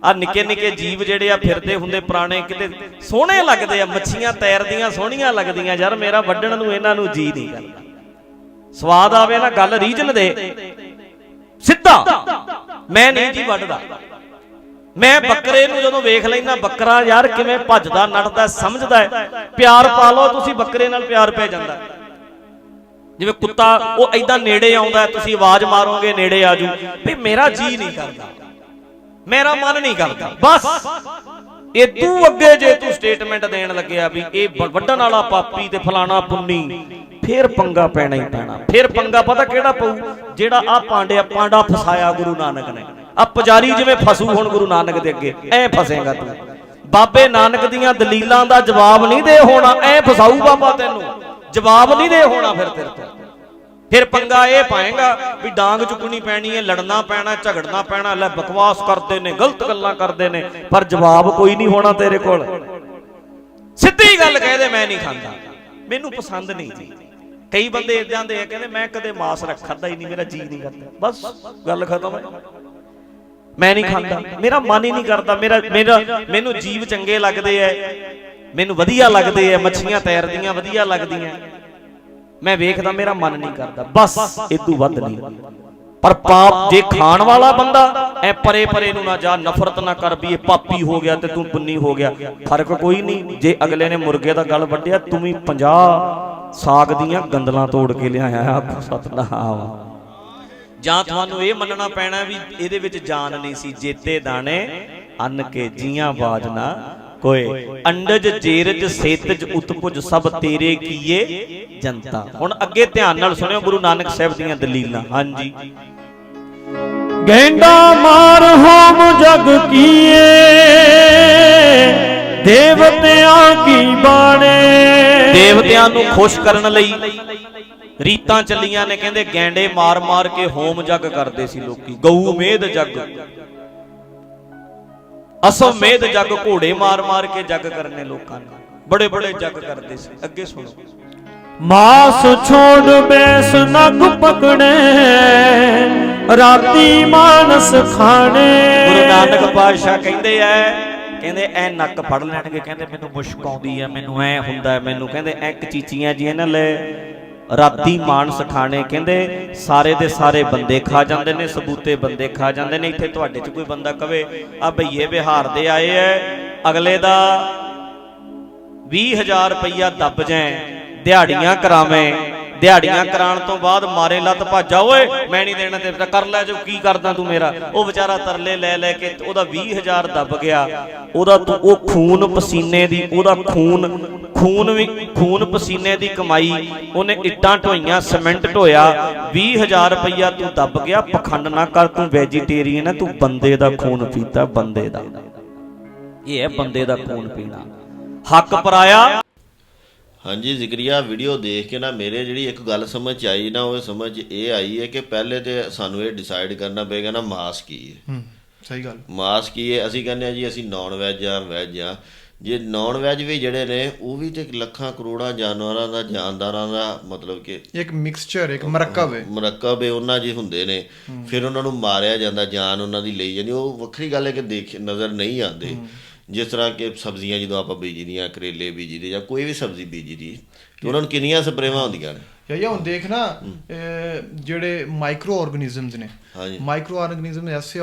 ਆ ਨਿੱਕੇ ਨਿੱਕੇ ਜੀਵ ਜਿਹੜੇ ਆ ਫਿਰਦੇ ਹੁੰਦੇ, ਪੁਰਾਣੇ ਕਿਤੇ ਸੋਹਣੇ ਲੱਗਦੇ ਆ, ਮੱਛੀਆਂ ਤੈਰਦੀਆਂ ਸੋਹਣੀਆਂ ਲੱਗਦੀਆਂ, ਯਾਰ ਮੇਰਾ ਵੱਢਣ ਨੂੰ ਇਹਨਾਂ ਨੂੰ ਜੀ ਨਹੀਂ ਕਰਦਾ। ਸਵਾਦ ਆਵੇ ਨਾ, ਗੱਲ ਰੀਜਨ ਦੇ। ਸਿੱਧਾ। ਮੈਂ ਨਹੀਂ ਜੀ ਵੱਢਦਾ। ਮੈਂ ਬੱਕਰੇ ਨੂੰ ਜਦੋਂ ਵੇਖ ਲੈਣਾ ਬੱਕਰਾ ਯਾਰ ਕਿਵੇਂ ਭੱਜਦਾ, ਨੱਠਦਾ, ਸਮਝਦਾ ਪਿਆਰ ਪਾ ਲਓ, ਤੁਸੀਂ ਬੱਕਰੇ ਨਾਲ ਪਿਆਰ ਪੈ ਜਾਂਦਾ। ਜਿਵੇਂ ਕੁੱਤਾ, ਉਹ ਐਦਾਂ ਨੇੜੇ ਆਉਂਦਾ ਤੁਸੀਂ ਆਵਾਜ਼ ਮਾਰੋਗੇ, ਨੇੜੇ ਆਜੂ ਵੀ ਮੇਰਾ ਜੀ ਨਹੀਂ ਕਰਦਾ। ਮੇਰਾ ਮਨ ਨਹੀਂ ਕਰਦਾ। ਬਸ। ਇਹ ਤੂੰ ਅੱਗੇ ਜੇ ਤੂੰ ਸਟੇਟਮੈਂਟ ਦੇਣ ਲੱਗਿਆ ਵੀ ਇਹ ਵ- ਵਾਲਾ ਪਾਪੀ ਤੇ ਫਲਾਣਾ ਪੁੰਨੀ, ਫੇਰ ਪੰਗਾ ਪੈਣਾ ਹੀ ਪੈਣਾ। ਫੇਰ ਪੰਗਾ ਪਤਾ ਕਿਹੜਾ ਪਊ? ਜਿਹੜਾ ਆ ਪਾਂਡਿਆ, ਪਾਂਡਾ ਫਸਾਇਆ ਗੁਰੂ ਨਾਨਕ ਨੇ। ਆ ਪੁਜਾਰੀ ਜਿਵੇਂ ਫਸੂ ਹੁਣ ਗੁਰੂ ਨਾਨਕ ਦੇ ਅੱਗੇ, ਐ ਫਸੇਗਾ ਤੂੰ। ਬਾਬੇ ਨਾਨਕ ਦੀਆਂ ਦਲੀਲਾਂ ਦਾ ਜਵਾਬ ਨਹੀਂ ਦੇ ਹੋਣਾ, ਐ ਫਸਾਊ ਬਾਬਾ ਤੈਨੂੰ। ਜਵਾਬ ਨਹੀਂ ਦੇ ਹੋਣਾ ਫਿਰ ਤੇਰੇ ਤੋਂ। ਫਿਰ ਪੰਗਾ ਇਹ ਪਾਏਗਾ ਵੀ ਡਾਂਗ ਚੁੱਕਣੀ ਪੈਣੀ ਹੈ, ਲੜਨਾ ਪੈਣਾ, ਝਗੜਨਾ ਪੈਣਾ, ਲੈ ਬਕਵਾਸ ਕਰਦੇ ਨੇ, ਗਲਤ ਗੱਲਾਂ ਕਰਦੇ ਨੇ, ਪਰ ਜਵਾਬ ਕੋਈ ਨਹੀਂ ਹੋਣਾ ਤੇਰੇ ਕੋਲ। ਸਿੱਧੀ ਗੱਲ ਕਹਿ ਦੇ, ਮੈਂ ਨਹੀਂ ਖਾਂਦਾ। ਮੈਨੂੰ ਪਸੰਦ ਨਹੀਂ ਜੀ। ਕਈ ਬੰਦੇ ਇਦਾਂ ਦੇ ਆ, ਕਹਿੰਦੇ ਮੈਂ ਕਦੇ ਮਾਸ ਰੱਖਦਾ ਹੀ ਨਹੀਂ, ਮੇਰਾ ਜੀ ਨਹੀਂ ਕਰਦਾ। ਬਸ, ਗੱਲ ਖਤਮ ਹੈ। ਮੈਂ ਨਹੀਂ ਖਾਂਦਾ। ਮੇਰਾ ਮਨ ਹੀ ਨਹੀਂ ਕਰਦਾ। ਮੇਰਾ ਮੇਰਾ, ਮੈਨੂੰ ਜੀਵ ਚੰਗੇ ਲੱਗਦੇ ਐ ਮੈਨੂੰ ਵਧੀਆ ਲੱਗਦੇ ਐ ਮੱਛੀਆਂ ਤੈਰਦੀਆਂ, ਵਧੀਆ ਲੱਗਦੀਆਂ। ਮੈਂ ਵੇਖਦਾ, ਮੇਰਾ ਮਨ ਨਹੀਂ ਕਰਦਾ। ਬਸ ਇਦੋਂ ਵੱਧ ਨਹੀਂ ਪਰ ਪਾਪ ਜੇ ਖਾਣ ਵਾਲਾ ਬੰਦਾ, ਐ ਪਰੇ ਪਰੇ ਨੂੰ ਨਾ ਜਾ, ਨਫ਼ਰਤ ਨਾ ਕਰ ਵੀ ਇਹ ਪਾਪੀ ਹੋ ਗਿਆ ਤੇ ਤੂੰ ਪੁੰਨੀ ਹੋ ਗਿਆ। ਫ਼ਰਕ ਕੋਈ ਨਹੀਂ। ਜੇ ਅਗਲੇ ਨੇ ਮੁਰਗੇ ਦਾ ਗਲ ਵੱਢਿਆ, ਤੂੰ ਵੀ 50 ਸਾਗ ਦੀਆਂ ਗੰਦਲਾਂ ਤੋੜ ਕੇ ਲਿਆਇਆ। ਆਖੋ ਸਤਨਾਮ। ਜਾਂ ਤੁਹਾਨੂੰ ਇਹ ਮੰਨਣਾ ਪੈਣਾ ਵੀ ਇਹਦੇ ਵਿੱਚ ਜਾਨ ਨਹੀਂ ਸੀ। ਜੇਤੇ ਦਾਣੇ, ਅੰਨ ਕੇ ਜੀਆਂ ਬਾਜਨਾ ਕੋਏ ਅੰਡਜ ਜੇਰਜ ਸੇਤਜ ਉਤਪੁਜ ਸਭ ਤੇਰੇ ਕੀਏ ਜਨਤਾ। ਹੁਣ ਅੱਗੇ ਧਿਆਨ ਨਾਲ ਸੁਣਿਓ ਗੁਰੂ ਨਾਨਕ ਸਾਹਿਬ ਦੀਆਂ ਦਲੀਲਾਂ। ਹਾਂਜੀ। ਗੈਂਡਾ ਮਾਰ ਹੋਮ ਜਗ ਕੀਏ ਦੇਵਤਿਆਂ ਕੀ ਬਾਣੇ। ਦੇਵਤਿਆਂ ਨੂੰ ਖੁਸ਼ ਕਰਨ ਲਈ ਰੀਤਾਂ ਚੱਲੀਆਂ ਨੇ। ਕਹਿੰਦੇ ਗੈਂਡੇ ਮਾਰ-ਮਾਰ ਕੇ ਹੋਮ ਜਗ ਕਰਦੇ ਸੀ ਲੋਕੀ। ਗਊ ਮੇਧ ਜਗ। ਅਸੋ ਮੇਧ ਜਗ ਘੋੜੇ ਮਾਰ-ਮਾਰ ਕੇ ਜਗ ਕਰਨੇ ਲੋਕਾਂ ਨੇ ਬੜੇ ਬੜੇ ਜਗ ਕਰਦੇ ਸੀ। ਅੱਗੇ ਸੁਣੋ। ਮਾਸ ਛੋੜ ਬੈਸ ਨਗ ਪਕੜੇ ਰਾਤੀ ਮਾਨਸ ਖਾਣੇ। ਗੁਰੂ ਨਾਨਕ ਪਾਤਸ਼ਾਹ ਕਹਿੰਦੇ ਐ ਕਹਿੰਦੇ ਐ ਨੱਕ ਫੜ ਲੈਣਗੇ। ਕਹਿੰਦੇ ਮੈਨੂੰ ਮੁਸ਼ਕ ਆਉਂਦੀ ਐ ਮੈਨੂੰ ਐ ਹੁੰਦਾ ਐ ਮੈਨੂੰ ਕਹਿੰਦੇ ਐ ਕਚੀਚੀਆਂ ਜੀ ਇਹਨਾਂ ਲੈ। ਰਾਤੀ ਮਾਨਸ ਖਾਣੇ ਕਹਿੰਦੇ, ਸਾਰੇ ਦੇ ਸਾਰੇ ਬੰਦੇ ਖਾ ਜਾਂਦੇ ਨੇ, ਸਬੂਤੇ ਬੰਦੇ ਖਾ ਜਾਂਦੇ ਨੇ, ਇੱਥੇ ਤੁਹਾਡੇ 'ਚ ਕੋਈ ਬੰਦਾ ਕਵੇ, ਆ ਭਈਏ ਬਿਹਾਰ ਦੇ ਆਏ ਐ, ਅਗਲੇ ਦਾ 20000 ਰੁਪਈਆ ਦੱਬ ਜਾਏ, ਦਿਹਾੜੀਆਂ ਕਰਾਵੇਂ ਦਿਹਾੜੀਆਂ ਕਰਾਉਣ ਤੋਂ ਬਾਅਦ ਮਾਰੇ ਲੱਤ ਭਾਜਾ ਓਏ, ਮੈਂ ਨਹੀਂ ਦੇਣਾ ਤੇ, ਕਰ ਲੈ ਜੋ, ਕੀ ਕਰਦਾ ਤੂੰ ਮੇਰਾ? ਉਹ ਵਿਚਾਰਾ ਤਰਲੇ ਲੈ ਲੈ ਕੇ ਉਹਦਾ 20000 ਦੱਬ ਗਿਆ। ਉਹਦਾ ਉਹ ਖੂਨ ਪਸੀਨੇ ਦੀ, ਉਹਦਾ ਖੂਨ ਖੂਨ ਵੀ, ਖੂਨ ਪਸੀਨੇ ਦੀ ਕਮਾਈ, ਉਹਨੇ ਇੱਟਾਂ ਢੋਈਆਂ, ਸਿਮੈਂਟ ਢੋਇਆ 20000 ਰੁਪਈਆ ਤੂੰ ਦੱਬ ਗਿਆ, ਪਖੰਡ ਨਾ ਕਰ, ਤੂੰ ਵੈਜੀਟੇਰੀਅਨ ਹੈ ਤੂੰ ਬੰਦੇ ਦਾ ਖੂਨ ਪੀਤਾ, ਬੰਦੇ ਦਾ। ਇਹ ਹੈ ਬੰਦੇ ਦਾ ਖੂਨ ਪੀਣਾ। ਹੱਕ ਪਰਾਇਆ ਹਾਂਜੀ ਜ਼ਿਕਰੀਆ ਵੀਡੀਓ ਦੇਖ ਕੇ ਨਾ ਮੇਰੇ ਜਿਹੜੀ ਇੱਕ ਗੱਲ ਸਮਝ 'ਚ ਆਈ ਨਾ ਉਹ ਸਮਝ ਇਹ ਆਈ ਹੈ ਕਿ ਪਹਿਲੇ ਤੇ ਸਾਨੂੰ ਇਹ ਡਿਸਾਈਡ ਕਰਨਾ ਪਏਗਾ ਨਾ ਮਾਸ ਕੀ ਹੈ। ਹੂੰ ਸਹੀ ਗੱਲ। ਮਾਸ ਕੀ ਹੈ? ਅਸੀਂ ਕਹਿੰਦੇ ਆ ਜੀ ਅਸੀਂ ਨਾਨ ਵੈਜ ਆ ਵੈਜ ਆ ਜੇ ਨਾਨ ਵੈਜ ਵੀ ਜਿਹੜੇ ਨੇ ਉਹ ਵੀ ਤੇ ਲੱਖਾਂ ਕਰੋੜਾਂ ਜਾਨਵਰਾਂ ਦਾ ਜਾਨਦਾਰਾਂ ਦਾ ਮਤਲਬ ਕਿ ਇੱਕ ਮਿਕਸਚਰ ਇੱਕ ਮਰਕਬ ਹੈ। ਮੁਰੱਕਬ ਹੈ ਉਹਨਾਂ ਜੀ ਹੁੰਦੇ ਨੇ ਫਿਰ ਉਹਨਾਂ ਨੂੰ ਮਾਰਿਆ ਜਾਂਦਾ ਜਾਨ ਉਹਨਾਂ ਦੀ ਲਈ ਜਾਂਦੀ। ਉਹ ਵੱਖਰੀ ਗੱਲ ਹੈ ਕਿ ਦੇਖ ਨਜ਼ਰ ਨਹੀਂ ਆਉਂਦੇ। ਜਿਸ ਤਰ੍ਹਾਂ ਕਿ ਸਬਜ਼ੀਆਂ ਜਦੋਂ ਆਪਾਂ ਬੀਜਦੀਆਂ ਕਰੇਲੇ ਬੀਜਦੇ ਜਾਂ ਕੋਈ ਵੀ ਸਬਜ਼ੀ ਬੀਜਦੀ ਤੇ ਉਹਨਾਂ ਨੂੰ ਕਿੰਨੀਆਂ ਸਪਰੇਵਾਂ ਹੁੰਦੀਆਂ ਨੇ? ਯਾ ਯਾ ਹੁਣ ਦੇਖ ਨਾ ਅਹ, ਜਿਹੜੇ ਮਾਈਕਰੋ ਆਰਗੇਨਿਜ਼ਮਸ ਨੇ ਹਾਂਜੀ। ਮਾਈਕਰੋ ਆਰਗੇਨਿਜ਼ਮ ਐਸੇ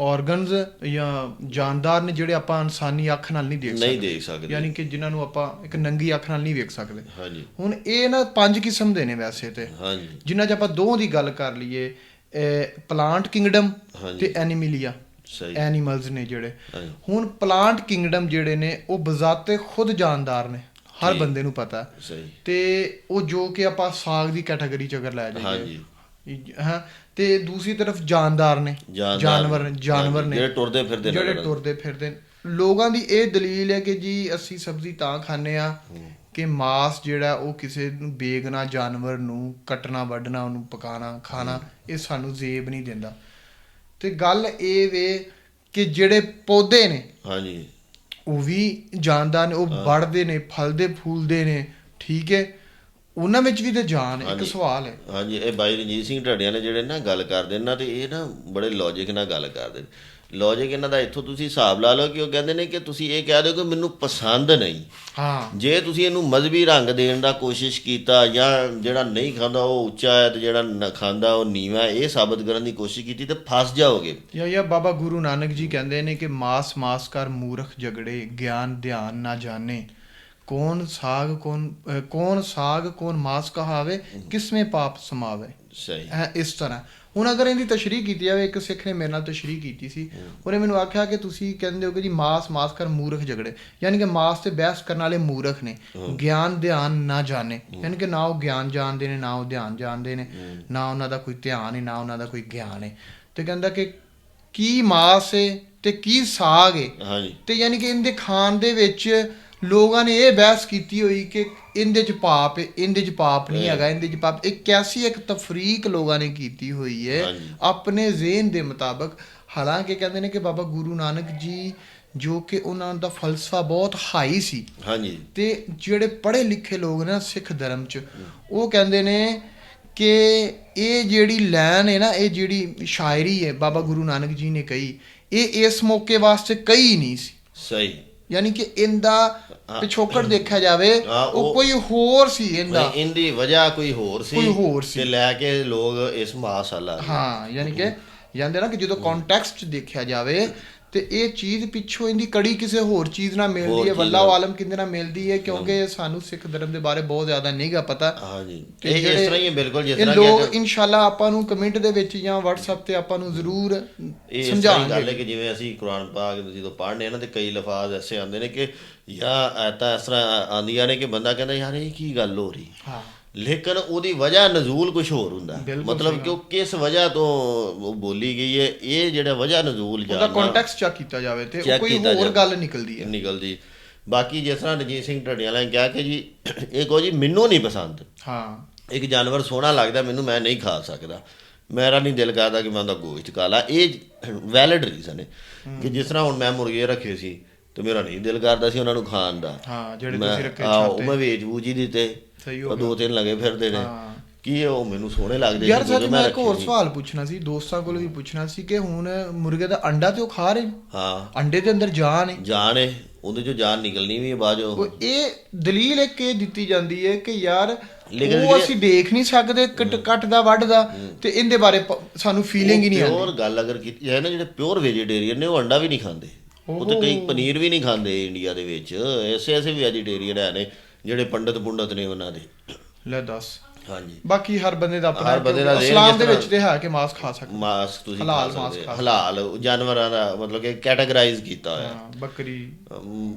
ਆਰਗਨਸ ਜਾਂ ਜਾਨਦਾਰ ਨੇ ਜਿਹੜੇ ਆਪਾਂ ਇਨਸਾਨੀ ਅੱਖ ਨਾਲ ਨਹੀਂ ਦੇਖ ਸਕਦੇ। ਨਹੀਂ ਦੇਖ ਸਕਦੇ। ਯਾਨੀ ਕਿ ਜਿਨ੍ਹਾਂ ਨੂੰ ਆਪਾਂ ਇੱਕ ਨੰਗੀ ਅੱਖ ਨਾਲ ਨਹੀਂ ਵੇਖ ਸਕਦੇ। ਹਾਂਜੀ। ਹੁਣ ਇਹ ਨਾ ਪੰਜ ਕਿਸਮ ਦੇ ਨੇ ਵੈਸੇ ਤੇ। ਹਾਂਜੀ। ਜਿਨ੍ਹਾਂ 'ਚ ਆਪਾਂ ਦੋ ਦੀ ਗੱਲ ਕਰ ਲਈਏ ਪਲਾਂਟ ਕਿੰਗਡਮ। ਤੇ ਐਨੀਮੀਲੀਆ। ਐਨੀਮਲਸ ਨੇ ਜਿਹੜੇ। ਹੁਣ ਪਲਾਂਟ ਕਿੰਗਡਮ ਜਿਹੜੇ ਨੇ ਉਹ ਬਜ਼ਾਤੇ ਖੁਦ ਜਾਨਦਾਰ ਨੇ। ਹਰ ਬੰਦੇ ਨੂੰ ਪਤਾ। ਹੈ। ਸਹੀ। ਤੇ ਉਹ ਜੋ ਕਿ ਆਪਾਂ ਸਾਗ ਦੀ ਕੈਟਾਗਰੀ ਚ ਅਗਰ ਲੈ ਜਾਈਏ। ਹਾਂਜੀ। ਹਾਂ ਤੇ ਦੂਸਰੀ ਤਰਫ ਜਾਨਦਾਰ ਨੇ। ਜਾਨਵਰ ਜਾਨਵਰ ਨੇ। ਜਿਹੜੇ ਟੁਰਦੇ ਫਿਰਦੇ ਨੇ ਜਿਹੜੇ। ਟੁਰਦੇ ਫਿਰਦੇ ਨੇ। ਲੋਕਾਂ ਦੀ ਇਹ ਦਲੀਲ ਹੈ ਕਿ ਜੀ ਅਸੀਂ ਸਬਜ਼ੀ ਤਾਂ ਖਾਂਦੇ ਆ ਕਿ ਮਾਸ ਜਿਹੜਾ ਉਹ ਕਿਸੇ ਨੂੰ ਬੇਗਨਾ ਜਾਨਵਰ ਨੂੰ ਕੱਟਣਾ ਵੱਢਣਾ ਉਹਨੂੰ ਪਕਾਣਾ ਖਾਣਾ ਇਹ ਸਾਨੂੰ ਜ਼ੇਬ ਨਹੀਂ ਦਿੰਦਾ। ਤੇ ਗੱਲ ਇਹ ਵੇ ਕਿ ਜਿਹੜੇ ਪੌਦੇ ਨੇ ਹਾਂਜੀ ਉਹ ਵੀ ਜਾਨਦਾਰ ਨੇ ਉਹ ਵੱਢਦੇ ਨੇ ਫਲਦੇ ਫੂਲਦੇ ਨੇ ਠੀਕ ਹੈ ਉਹਨਾਂ ਵਿੱਚ ਵੀ ਤੇ ਜਾਨ। ਇੱਕ। ਸਵਾਲ ਹੈ ਹਾਂਜੀ ਇਹ ਬਾਈ ਰਣਜੀਤ ਸਿੰਘ ਢੱਡਿਆਂ ਨੇ ਜਿਹੜੇ ਨਾ ਗੱਲ ਕਰਦੇ ਨੇ ਨਾ ਤੇ ਇਹ ਨਾ ਬੜੇ ਲੌਜੀਕ ਨਾਲ ਗੱਲ ਕਰਦੇ ਨੇ ਲੌਜੀਕ ਇਹਨਾਂ ਦਾ ਇੱਥੋਂ ਤੁਸੀਂ ਹਿਸਾਬ ਲਾ ਲਓ ਕਿ ਉਹ ਕਹਿੰਦੇ ਨੇ ਕਿ ਤੁਸੀਂ ਇਹ ਕਹਿ ਦਿਓ ਕਿ ਮੈਨੂੰ ਪਸੰਦ ਨਹੀਂ। ਹਾਂ। ਜੇ ਤੁਸੀਂ ਇਹਨੂੰ ਮਜ਼ਬੀ ਰੰਗ ਦੇਣ ਦਾ ਕੋਸ਼ਿਸ਼ ਕੀਤਾ ਜਾਂ ਜਿਹੜਾ ਨਹੀਂ ਖਾਂਦਾ ਉਹ ਉੱਚਾ ਹੈ ਤੇ ਜਿਹੜਾ ਨ- ਖਾਂਦਾ ਉਹ ਨੀਵਾਂ ਇਹ ਸਾਬਤ ਕਰਨ ਦੀ ਕੋਸ਼ਿਸ਼ ਕੀਤੀ ਤੇ ਫਸ ਜਾਓਗੇ। ਯਾ ਯਾ ਬਾਬਾ ਗੁਰੂ ਨਾਨਕ ਜੀ ਕਹਿੰਦੇ ਨੇ ਕਿ ਮਾਸ ਮਾਸ ਕਰ ਮੂਰਖ ਝਗੜੇ ਗਿਆਨ ਧਿਆਨ ਨਾ ਜਾਣੇ। ਕੌਣ ਸਾਗ ਕੌਣ ਕੌਣ ਸਾਗ ਕੌਣ ਮਾਸ ਕਹਾਵੇ ਕਿਸਮੇ ਪਾਪ ਸਮਾਵੇ। ਸਹੀ। ਇਸ ਤਰ੍ਹਾਂ। ਹੁਣ ਅਗਰ ਇਹਦੀ ਤਸ਼ਰੀਹ ਕੀਤੀ ਜਾਵੇ ਇੱਕ ਸਿੱਖ ਨੇ ਮੇਰੇ ਨਾਲ ਤਸ਼ਰੀਹ ਕੀਤੀ ਸੀ ਉਹਨੇ ਮੈਨੂੰ ਆਖਿਆ ਕਿ ਤੁਸੀਂ ਕਹਿੰਦੇ ਹੋ ਕਿ ਜੀ ਮਾਸ ਮਾਸ ਕਰ ਮੂਰਖ ਝਗੜੇ ਯਾਨੀ ਕਿ ਮਾਸ ਤੇ ਬਹਿਸ ਕਰਨ ਵਾਲੇ ਮੂਰਖ ਨੇ। ਗਿਆਨ ਧਿਆਨ ਨਾ ਜਾਣੇ। ਯਾਨੀ ਕਿ ਨਾ ਉਹ ਗਿਆਨ ਜਾਣਦੇ ਨੇ ਨਾ ਉਹ ਧਿਆਨ ਜਾਣਦੇ ਨੇ। ਨਾ ਉਹਨਾਂ ਦਾ ਕੋਈ ਧਿਆਨ ਹੈ ਨਾ ਉਹਨਾਂ ਦਾ ਕੋਈ ਗਿਆਨ ਹੈ ਤੇ ਕਹਿੰਦਾ ਕਿ ਕੀ ਮਾਸ ਹੈ ਤੇ ਕੀ ਸਾਗ ਹੈ ਤੇ ਯਾਨੀ ਕਿ ਇਹਦੇ ਖਾਣ ਦੇ ਵਿੱਚ ਲੋਕਾਂ ਨੇ ਇਹ ਬਹਿਸ ਕੀਤੀ ਹੋਈ ਕਿ ਇਹਦੇ ਚ ਪਾਪ ਇਹਦੇ ਚ ਪਾਪ ਨਹੀਂ ਹੈਗਾ ਇਹਦੇ ਚ ਪਾਪ। ਇੱਕ ਕੈਸੀ ਇੱਕ ਤਫਰੀਕ ਲੋਕਾਂ ਨੇ ਕੀਤੀ ਹੋਈ ਹੈ। ਆਪਣੇ ਜ਼ੇਨ ਦੇ ਮੁਤਾਬਕ। ਹਾਲਾਂਕਿ ਕਹਿੰਦੇ ਨੇ ਕਿ ਬਾਬਾ ਗੁਰੂ ਨਾਨਕ ਜੀ ਜੋ ਕਿ ਉਹਨਾਂ ਦਾ ਫਲਸਫਾ ਬਹੁਤ ਹਾਈ ਸੀ ਹਾਂਜੀ। ਤੇ ਜਿਹੜੇ ਪੜ੍ਹੇ ਲਿਖੇ ਲੋਕ ਨੇ ਨਾ ਸਿੱਖ ਧਰਮ ਚ ਉਹ ਕਹਿੰਦੇ ਨੇ ਕਿ ਇਹ ਜਿਹੜੀ ਲਾਈਨ ਹੈ ਨਾ ਇਹ ਜਿਹੜੀ ਸ਼ਾਇਰੀ ਹੈ ਬਾਬਾ ਗੁਰੂ ਨਾਨਕ ਜੀ ਨੇ ਕਹੀ ਇਹ ਇਸ ਮੌਕੇ ਵਾਸਤੇ ਕਹੀ ਨਹੀਂ ਸੀ। ਸਹੀ। ਯਾਨੀ ਕਿ ਇਹਦਾ ਪਿਛੋਕੜ ਦੇਖਿਆ ਜਾਵੇ ਉਹ ਕੋਈ ਹੋਰ ਸੀ ਇਹਦਾ ਇਹਦੀ ਵਜ੍ਹਾ ਕੋਈ ਹੋਰ ਸੀ ਕੋਈ ਹੋਰ ਸੀ। ਤੇ ਲੈ ਕੇ ਲੋਕ ਇਸ ਮਾਸ਼ਾਅੱਲਾ ਹਾਂ ਯਾਨੀ ਕਿ ਜਾਂਦੇ ਨਾ ਕਿ ਜਦੋਂ ਕੰਟੈਕਸਟ ਦੇਖਿਆ ਜਾਵੇ ਤੇ ਇਹ ਚੀਜ਼ ਪਿੱਛੋਂ ਇਹਦੀ ਕੜੀ ਕਿਸੇ ਹੋਰ ਚੀਜ਼ ਨਾਲ ਮਿਲਦੀ ਹੈ ਵੱਲਾ। ਆਲਮ ਕਿੰਦੇ ਨਾਲ ਮਿਲਦੀ ਹੈ ਕਿਉਂਕਿ ਸਾਨੂੰ ਸਿੱਖ ਧਰਮ ਦੇ ਬਾਰੇ ਬਹੁਤ ਜ਼ਿਆਦਾ ਨਹੀਂਗਾ ਪਤਾ। ਹਾਂਜੀ। ਇਹ ਇਸ ਤਰ੍ਹਾਂ ਹੀ ਬਿਲਕੁਲ ਜਿਸ ਤਰ੍ਹਾਂ ਲੋਕ ਇਨਸ਼ਾਅੱਲਾ ਆਪਾਂ ਨੂੰ ਕਮੈਂਟ ਦੇ ਵਿੱਚ ਜਾਂ WhatsApp ਤੇ ਆਪਾਂ ਨੂੰ ਜ਼ਰੂਰ ਹੀ ਗੱਲ ਹੈ ਕਿ ਜਿਵੇਂ ਅਸੀਂ ਕੁਰਾਨ ਪਾਕ ਜਦੋਂ ਪੜ੍ਹਨੇ ਆ ਨਾ ਤੇ ਕਈ ਲਫ਼ਾਜ਼ ਐਸੇ ਆਉਂਦੇ ਨੇ ਕਿ ਜਾਂ ਐਤਾ ਇਸ ਤਰ੍ਹਾਂ ਆਂਦੀਆਂ ਨੇ ਕਿ ਬੰਦਾ ਕਹਿੰਦਾ ਯਾਰ ਇਹ ਕੀ ਗੱਲ ਹੋ ਰਹੀ? ਹਾਂ। ਲੇਕਿਨ ਉਹਦੀ ਵਜ੍ਹਾ ਨਜ਼ੂਲ ਕੁਝ ਹੋਰ ਹੁੰਦਾ। ਮਤਲਬ ਕਿ ਉਹ ਕਿਸ ਵਜ੍ਹਾ ਤੋਂ ਉਹ ਬੋਲੀ ਗਈ ਹੈ ਇਹ ਜਿਹੜਾ ਵਜ੍ਹਾ ਨਜ਼ੂਲ ਉਹਦਾ ਜਾਣਨਾ ਕੰਟੈਕਸਟ ਚੈੱਕ ਕੀਤਾ ਜਾਵੇ ਤੇ ਕੋਈ ਹੋਰ। ਗੱਲ ਨਿਕਲਦੀ ਹੈ। ਨਿਕਲਦੀ। ਬਾਕੀ ਜਿਸ ਤਰ੍ਹਾਂ ਰਣਜੀਤ ਸਿੰਘ ਢੱਡੀਆਂ ਨੇ ਕਿਹਾ ਕਿ ਜੀ ਇਹ ਕਹੋ ਜੀ ਮੈਨੂੰ ਨਹੀਂ ਪਸੰਦ। ਹਾਂ। ਇੱਕ ਜਾਨਵਰ ਸੋਹਣਾ ਲੱਗਦਾ ਮੈਨੂੰ ਮੈਂ ਨਹੀਂ ਖਾ ਸਕਦਾ। ਮੇਰਾ ਨਹੀਂ ਦਿਲ ਕਰਦਾ ਕਿ ਮੈਂ ਉਹਦਾ ਗੋਸ਼ਤ ਖਾ ਲਾ। ਇਹ ਵੈਲਿਡ ਰੀਜ਼ਨ ਹੈ ਕਿ ਜਿਸ ਤਰ੍ਹਾਂ ਹੁਣ ਮੈਂ ਮੁਰਗੇ ਰੱਖੇ ਸੀ ਤੇ ਮੇਰਾ ਨਹੀਂ ਦਿਲ ਕਰਦਾ ਸੀ ਉਹਨਾਂ ਨੂੰ ਖਾਣ ਦਾ। ਹਾਂ ਜਿਹੜੇ ਤੁਸੀਂ ਰੱਖੇ ਆਹੋ, ਛਾਤੇ ਮੈਂ ਵੇਚ ਬੂਜੀ ਦਿੱਤੇ। ਸਹੀ ਹੋ ਉਹ ਦੋ ਤਿੰਨ ਲਗੇ ਫਿਰਦੇ ਨੇ। ਹਾਂ। ਕੀ ਉਹ ਮੈਨੂੰ ਸੋਹਣੇ ਲੱਗਦੇ ਯਾਰ ਸੀ ਸਰ ਜਦੋਂ ਮੈਂ ਇੱਕ ਹੋਰ। ਸਵਾਲ ਪੁੱਛਣਾ ਸੀ ਦੋਸਤਾਂ ਕੋਲ ਵੀ ਪੁੱਛਣਾ ਸੀ ਕਿ ਹੁਣ ਮੁਰਗੇ ਦਾ ਅੰਡਾ ਤੇ ਉਹ ਖਾ ਰਹੇ ਹਾਂ। ਅੰਡੇ ਦੇ ਅੰਦਰ ਜਾਨ ਹੈ ਜਾਨ ਹੈ ਉਹਦੇ ਚੋਂ ਜਾਨ ਨਿਕਲਣੀ ਵੀ ਹੈ ਬਾਜੋ ਉਹ ਇਹ ਦਲੀਲ ਇੱਕ ਇਹ ਦਿੱਤੀ ਜਾਂਦੀ ਹੈ ਕਿ ਯਾਰ ਉਹ ਅਸੀਂ ਦੇਖ ਨਹੀਂ ਸਕਦੇ ਕੱਟ ਕੱਟ ਦਾ ਵੱਢਦਾ ਤੇ ਇਹਦੇ ਬਾਰੇ ਸਾਨੂੰ ਫੀਲਿੰਗ ਹੀ ਨਹੀਂ ਆਉਂਦੀ। ਪਿਓਰ ਗੱਲ ਅਗਰ ਕੀਤੀ ਜਾਏ ਨਾ ਜਿਹੜੇ ਪਿਓਰ ਵੈਜੀਟੇਰੀਅਨ ਨੇ ਉਹ ਅੰਡਾ ਵੀ ਨਹੀਂ ਖਾਂਦੇ। ਉਹ ਤਾਂ ਕਈ ਪਨੀਰ ਵੀ ਨਹੀਂ ਖਾਂਦੇ ਇੰਡੀਆ ਦੇ ਵਿੱਚ। ਐਸੇ ਐਸੇ ਵੈਜੀਟੇਰੀਅਨ ਹੈ ਨੇ ਜਿਹੜੇ ਪੰਡਤ ਪੁੰਡਤ ਨੇ ਉਹਨਾਂ ਦੇ। ਲੈ ਦੱਸ। ਹਾਂਜੀ। ਬਾਕੀ ਹਰ ਬੰਦੇ ਦਾ ਆਪਣਾ ਹਰ ਬੰਦੇ ਦਾ ਇਸਲਾਮ ਦੇ ਵਿੱਚ ਤੇ ਹੈ ਕਿ ਮਾਸ ਖਾ ਸਕਦਾ। ਮਾਸ ਤੁਸੀਂ ਹਲਾਲ ਖਾ ਮਾਸ ਸਕਦੇ। ਹਲਾਲ ਜਾਨਵਰਾਂ ਦਾ ਮਤਲਬ ਕਿ ਕੈਟਾਗਰਾਈਜ਼ ਕੀਤਾ ਹੋਇਆ। ਹਾਂ ਬੱਕਰੀ।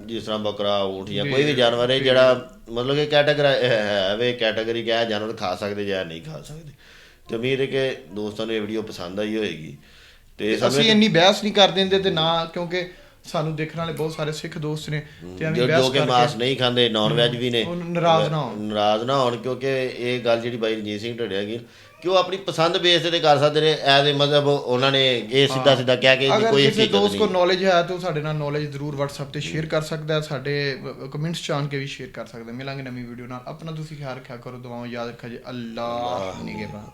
ਜਿਸ ਤਰ੍ਹਾਂ ਬੱਕਰਾ ਊਠ ਜਾਂ ਕੋਈ ਵੀ ਜਾਨਵਰ ਹੈ ਜਿਹੜਾ ਮਤਲਬ ਕਿ ਕੈਟਾਗਰੀ ਹੈ ਵੇ ਕੈਟਾਗਰੀ ਕਿਹਾ ਜਾਨਵਰ ਖਾ ਸਕਦੇ ਜਾਂ ਨਹੀਂ ਖਾ ਸਕਦੇ। ਤੇ ਉਮੀਦ ਹੈ ਕਿ ਦੋਸਤਾਂ ਨੂੰ ਇਹ ਵੀਡੀਓ ਪਸੰਦ ਆਈ ਹੋਏਗੀ। ਤੇ ਅਸੀਂ ਇੰਨੀ ਬਹਿਸ ਨਹੀਂ ਕਰ ਦਿੰਦੇ ਤੇ ਨਾ ਕਿਉਂਕਿ ਸਾਨੂੰ ਦੇਖਣ ਵਾਲੇ ਬਹੁਤ ਸਾਰੇ ਸਿੱਖ ਦੋਸਤ ਨੇ ਤੇ ਐਵੇਂ ਬਹਿਸ ਜੋ ਕਿ ਮਾਸ ਨਹੀਂ ਖਾਂਦੇ ਨਾਨ ਵੈਜ ਵੀ ਨੇ। ਉਹ ਨਾਰਾਜ਼ ਨਾ ਹੋਣ। ਨਾਰਾਜ਼ ਨਾ ਹੋਣ ਕਿਉਂਕਿ ਇਹ ਗੱਲ ਜਿਹੜੀ ਬਾਈ ਰਣਜੀਤ ਸਿੰਘ ਢੱਡਿਆ ਗਈ ਕਿ ਉਹ ਆਪਣੀ ਪਸੰਦ ਬੇਸ ਤੇ ਕਰ ਸਕਦੇ ਨੇ ਐਜ਼ ਏ ਮਤਲਬ ਉਹਨਾਂ ਨੇ ਇਹ ਸਿੱਧਾ ਸਿੱਧਾ ਕਹਿ ਕੇ ਕੋਈ ਕਿਸੇ ਦੋਸਤ ਕੋ ਨੌਲੇਜ ਹੈ ਤਾਂ ਸਾਡੇ ਨਾਲ ਨੌਲੇਜ ਜ਼ਰੂਰ WhatsApp ਤੇ ਸ਼ੇਅਰ ਕਰ ਸਕਦਾ ਹੈ ਸਾਡੇ ਕਮੈਂਟਸ ਚ ਆਣ ਕੇ ਵੀ ਸ਼ੇਅਰ ਕਰ ਸਕਦਾ। ਮਿਲਾਂਗੇ ਨਵੀਂ ਵੀਡੀਓ ਨਾਲ। ਆਪਣਾ ਤੁਸੀਂ ਖਿਆਲ ਰੱਖਿਆ ਕਰੋ ਦੁਆਵਾਂ ਯਾਦ ਰੱਖਿਆ ਜੀ ਅੱਲਾਹ ਨਿਗਹਿਬਾਨ